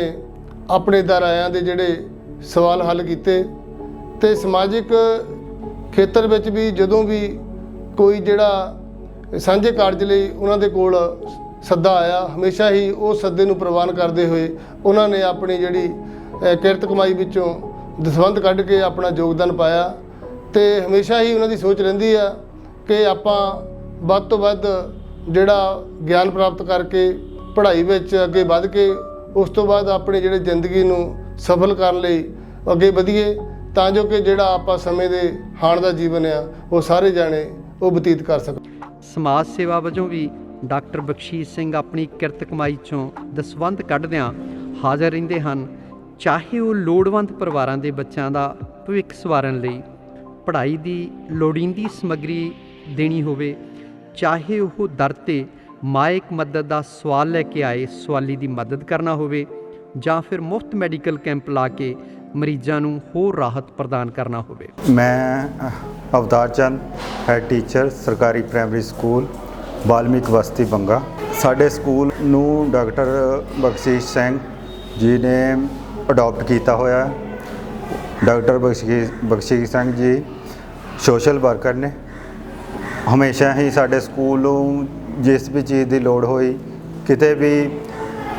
ਆਪਣੇ ਦਾਇਰਿਆਂ ਦੇ ਜਿਹੜੇ ਸਵਾਲ ਹੱਲ ਕੀਤੇ ਤੇ ਸਮਾਜਿਕ ਖੇਤਰ ਵਿੱਚ ਵੀ ਜਦੋਂ ਵੀ ਕੋਈ ਜਿਹੜਾ ਸਾਂਝੇ ਕਾਰਜ ਲਈ ਉਹਨਾਂ ਦੇ ਕੋਲ ਸੱਦਾ ਆਇਆ, ਹਮੇਸ਼ਾ ਹੀ ਉਹ ਸੱਦੇ ਨੂੰ ਪ੍ਰਵਾਨ ਕਰਦੇ ਹੋਏ ਉਹਨਾਂ ਨੇ ਆਪਣੀ ਜਿਹੜੀ ਕਿਰਤ ਕਮਾਈ ਵਿੱਚੋਂ ਦਸਵੰਧ ਕੱਢ ਕੇ ਆਪਣਾ ਯੋਗਦਾਨ ਪਾਇਆ ਤੇ ਹਮੇਸ਼ਾ ਹੀ ਉਹਨਾਂ ਦੀ ਸੋਚ ਰਹਿੰਦੀ ਆ ਕਿ ਆਪਾਂ ਵੱਧ ਤੋਂ ਵੱਧ ਜਿਹੜਾ ਗਿਆਨ ਪ੍ਰਾਪਤ ਕਰਕੇ ਪੜ੍ਹਾਈ ਵਿੱਚ ਅੱਗੇ ਵੱਧ ਕੇ ਉਸ ਤੋਂ ਬਾਅਦ ਆਪਣੇ ਜਿਹੜੇ ਜ਼ਿੰਦਗੀ ਨੂੰ ਸਫਲ ਕਰਨ ਲਈ ਅੱਗੇ ਵਧੀਏ, ਤਾਂ ਜੋ ਕਿ ਜਿਹੜਾ ਆਪਾਂ ਸਮੇਂ ਦੇ ਹਾਣ ਦਾ ਜੀਵਨ ਆ, ਉਹ ਸਾਰੇ ਜਾਣੇ ਉਹ ਬਤੀਤ ਕਰ ਸਕਣ। ਸਮਾਜ ਸੇਵਾ ਵਜੋਂ ਵੀ ਡਾਕਟਰ ਬਖਸ਼ੀਸ਼ ਸਿੰਘ ਆਪਣੀ ਕਿਰਤ ਕਮਾਈ ਚੋਂ ਦਸਵੰਧ ਕੱਢਦਿਆਂ ਹਾਜ਼ਰ ਰਹਿੰਦੇ ਹਨ। ਚਾਹੇ ਉਹ ਲੋੜਵੰਦ ਪਰਿਵਾਰਾਂ ਦੇ ਬੱਚਿਆਂ ਦਾ ਭਵਿੱਖ ਸਵਾਰਨ ਲਈ ਪੜ੍ਹਾਈ ਦੀ ਲੋੜੀਂਦੀ ਸਮੱਗਰੀ ਦੇਣੀ ਹੋਵੇ ਚਾਹੇ ਉਹ ਦਰ ਤੇ ਮਾਇਕ ਮਦਦ ਦਾ ਸਵਾਲ ਲੈ ਕੇ ਆਏ, ਸਵਾਲੀ ਦੀ ਮਦਦ ਕਰਨਾ ਹੋਵੇ ਜਾਂ ਫਿਰ ਮੁਫਤ ਮੈਡੀਕਲ ਕੈਂਪ ਲਾ ਕੇ ਮਰੀਜ਼ਾਂ ਨੂੰ ਹੋਰ ਰਾਹਤ ਪ੍ਰਦਾਨ ਕਰਨਾ ਹੋਵੇ। ਮੈਂ ਅਵਤਾਰ ਚੰਦ ਹੈਡ ਟੀਚਰ ਸਰਕਾਰੀ ਪ੍ਰਾਇਮਰੀ ਸਕੂਲ ਬਾਲਮੀਕ ਵਸਤੀ ਬੰਗਾ। ਸਾਡੇ ਸਕੂਲ ਨੂੰ ਡਾਕਟਰ ਬਖਸ਼ੀਸ਼ ਸਿੰਘ ਜੀ ਨੇ ਅਡਾਪਟ ਕੀਤਾ ਹੋਇਆ। ਡਾਕਟਰ ਬਖਸ਼ੀਸ਼ ਬਖਸ਼ੀਸ਼ ਸਿੰਘ ਜੀ ਸੋਸ਼ਲ ਵਰਕਰ ਨੇ। ਹਮੇਸ਼ਾ ਹੀ ਸਾਡੇ ਸਕੂਲ ਨੂੰ ਜਿਸ ਵੀ ਚੀਜ਼ ਦੀ ਲੋੜ ਹੋਈ, ਕਿਤੇ ਵੀ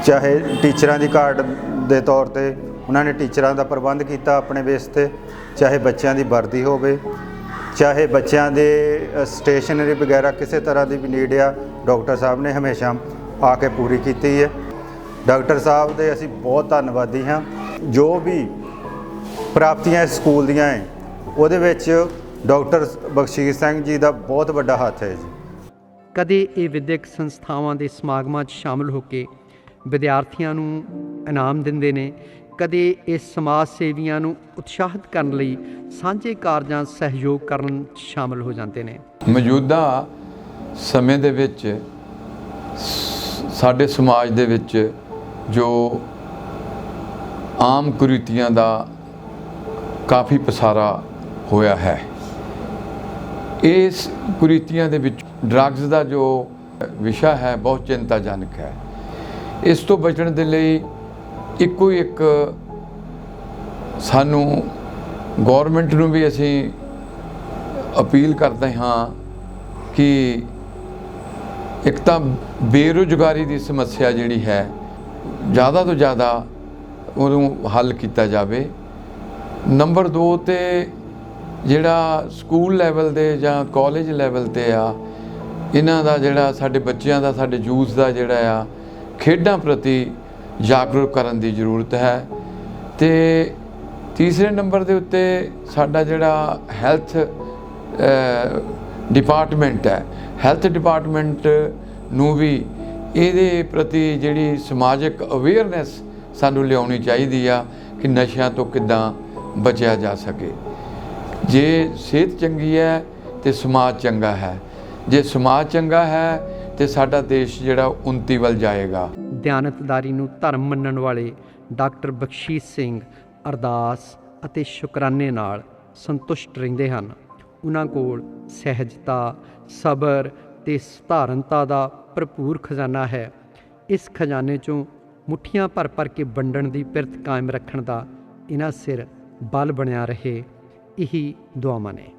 ਚਾਹੇ ਟੀਚਰਾਂ ਦੀ ਘਾਟ ਦੇ ਤੌਰ ਤੇ ਉਹਨਾਂ ਨੇ ਟੀਚਰਾਂ ਦਾ ਪ੍ਰਬੰਧ ਕੀਤਾ ਆਪਣੇ ਬੇਸ ਤੇ, ਚਾਹੇ ਬੱਚਿਆਂ ਦੀ ਵਰਦੀ ਹੋਵੇ, ਚਾਹੇ ਬੱਚਿਆਂ ਦੇ ਸਟੇਸ਼ਨਰੀ ਵਗੈਰਾ ਕਿਸੇ ਤਰ੍ਹਾਂ ਦੀ ਵੀ ਨੀਡ ਆ, ਡਾਕਟਰ ਸਾਹਿਬ ਨੇ ਹਮੇਸ਼ਾ ਆ ਕੇ ਪੂਰੀ ਕੀਤੀ ਹੈ। ਡਾਕਟਰ ਸਾਹਿਬ ਦੇ ਅਸੀਂ ਬਹੁਤ ਧੰਨਵਾਦੀ ਹਾਂ। ਜੋ ਵੀ ਪ੍ਰਾਪਤੀਆਂ ਇਸ ਸਕੂਲ ਦੀਆਂ ਹੈ, ਉਹਦੇ ਵਿੱਚ ਡਾਕਟਰ ਬਖਸ਼ੀਸ਼ ਸਿੰਘ ਜੀ ਦਾ ਬਹੁਤ ਵੱਡਾ ਹੱਥ ਹੈ ਜੀ। ਕਦੇ ਇਹ ਵਿਦਿਅਕ ਸੰਸਥਾਵਾਂ ਦੇ ਸਮਾਗਮਾਂ 'ਚ ਸ਼ਾਮਲ ਹੋ ਕੇ ਵਿਦਿਆਰਥੀਆਂ ਨੂੰ ਇਨਾਮ ਦਿੰਦੇ ਨੇ ਕਦੇ ਇਸ ਸਮਾਜ ਸੇਵੀਆਂ ਨੂੰ ਉਤਸ਼ਾਹਿਤ ਕਰਨ ਲਈ ਸਾਂਝੇ ਕਾਰਜਾਂ 'ਚ ਸਹਿਯੋਗ ਕਰਨ ਸ਼ਾਮਲ ਹੋ ਜਾਂਦੇ ਨੇ। ਮੌਜੂਦਾ ਸਮੇਂ ਦੇ ਵਿੱਚ ਸਾਡੇ ਸਮਾਜ ਦੇ ਵਿੱਚ ਜੋ ਆਮ ਕੁਰੀਤੀਆਂ ਦਾ ਕਾਫੀ ਪਸਾਰਾ ਹੋਇਆ ਹੈ। ਇਸ ਕੁਰੀਤੀਆਂ ਦੇ ਵਿੱਚ ਡਰੱਗਸ ਦਾ ਜੋ ਵਿਸ਼ਾ ਹੈ, ਬਹੁਤ ਚਿੰਤਾਜਨਕ ਹੈ। ਇਸ ਤੋਂ ਬਚਣ ਦੇ ਲਈ ਇੱਕੋ ਹੀ ਇੱਕ ਸਾਨੂੰ ਗਵਰਨਮੈਂਟ ਨੂੰ ਵੀ ਅਸੀਂ ਅਪੀਲ ਕਰਦੇ ਹਾਂ ਕਿ ਇੱਕ ਤਾਂ ਬੇਰੁਜ਼ਗਾਰੀ ਦੀ ਸਮੱਸਿਆ ਜਿਹੜੀ ਹੈ, ਜ਼ਿਆਦਾ ਤੋਂ ਜ਼ਿਆਦਾ ਉਹਨੂੰ ਹੱਲ ਕੀਤਾ ਜਾਵੇ। ਨੰਬਰ 2 ਤੇ ਜਿਹੜਾ ਸਕੂਲ ਲੈਵਲ ਦੇ ਜਾਂ ਕਾਲਜ ਲੈਵਲ ਤੇ ਆ, ਇਹਨਾਂ ਦਾ ਜਿਹੜਾ ਸਾਡੇ ਬੱਚਿਆਂ ਦਾ, ਸਾਡੇ ਯੂਥ ਦਾ ਜਿਹੜਾ ਆ, ਖੇਡਾਂ ਪ੍ਰਤੀ ਜਾਗਰੂਕ ਕਰਨ ਦੀ ਜ਼ਰੂਰਤ ਹੈ। ਤੇ ਤੀਸਰੇ ਨੰਬਰ ਦੇ ਉੱਤੇ ਸਾਡਾ ਜਿਹੜਾ ਹੈਲਥ ਡਿਪਾਰਟਮੈਂਟ ਹੈ। ਹੈਲਥ ਡਿਪਾਰਟਮੈਂਟ ਨੂੰ ਵੀ ਇਹਦੇ ਪ੍ਰਤੀ ਜਿਹੜੀ ਸਮਾਜਿਕ ਅਵੇਅਰਨੈਸ ਸਾਨੂੰ ਲਿਆਉਣੀ ਚਾਹੀਦੀ ਆ ਕਿ ਨਸ਼ਿਆਂ ਤੋਂ ਕਿੱਦਾਂ ਬਚਿਆ ਜਾ ਸਕੇ। ਜੇ ਸਿਹਤ ਚੰਗੀ ਹੈ ਤੇ ਸਮਾਜ ਚੰਗਾ ਹੈ। ਜੇ ਸਮਾਜ ਚੰਗਾ ਹੈ ਤੇ ਸਾਡਾ ਦੇਸ਼ ਜਿਹੜਾ ਉੱਨਤੀ ਵੱਲ ਜਾਏਗਾ। ਦਿਆਨਤਦਾਰੀ ਨੂੰ ਧਰਮ ਮੰਨਣ ਵਾਲੇ ਡਾਕਟਰ ਬਖਸ਼ੀਸ਼ ਸਿੰਘ ਅਰਦਾਸ ਅਤੇ ਸ਼ੁਕਰਾਨੇ ਨਾਲ ਸੰਤੁਸ਼ਟ ਰਹਿੰਦੇ ਹਨ। ਉਹਨਾਂ ਕੋਲ ਸਹਿਜਤਾ, ਸਬਰ ਤੇ ਸਧਾਰਨਤਾ ਦਾ ਭਰਪੂਰ ਖਜ਼ਾਨਾ ਹੈ। ਇਸ ਖਜ਼ਾਨੇ ਚੋਂ ਮੁੱਠੀਆਂ ਭਰ ਭਰ ਕੇ ਵੰਡਣ ਦੀ ਪਿਰਤ ਕਾਇਮ ਰੱਖਣ ਦਾ ਇਹਨਾਂ ਸਿਰ ਬਲ ਬਣਿਆ ਰਹੇ। ਇਹੀ ਦੁਆਵਾਂ ਨੇ।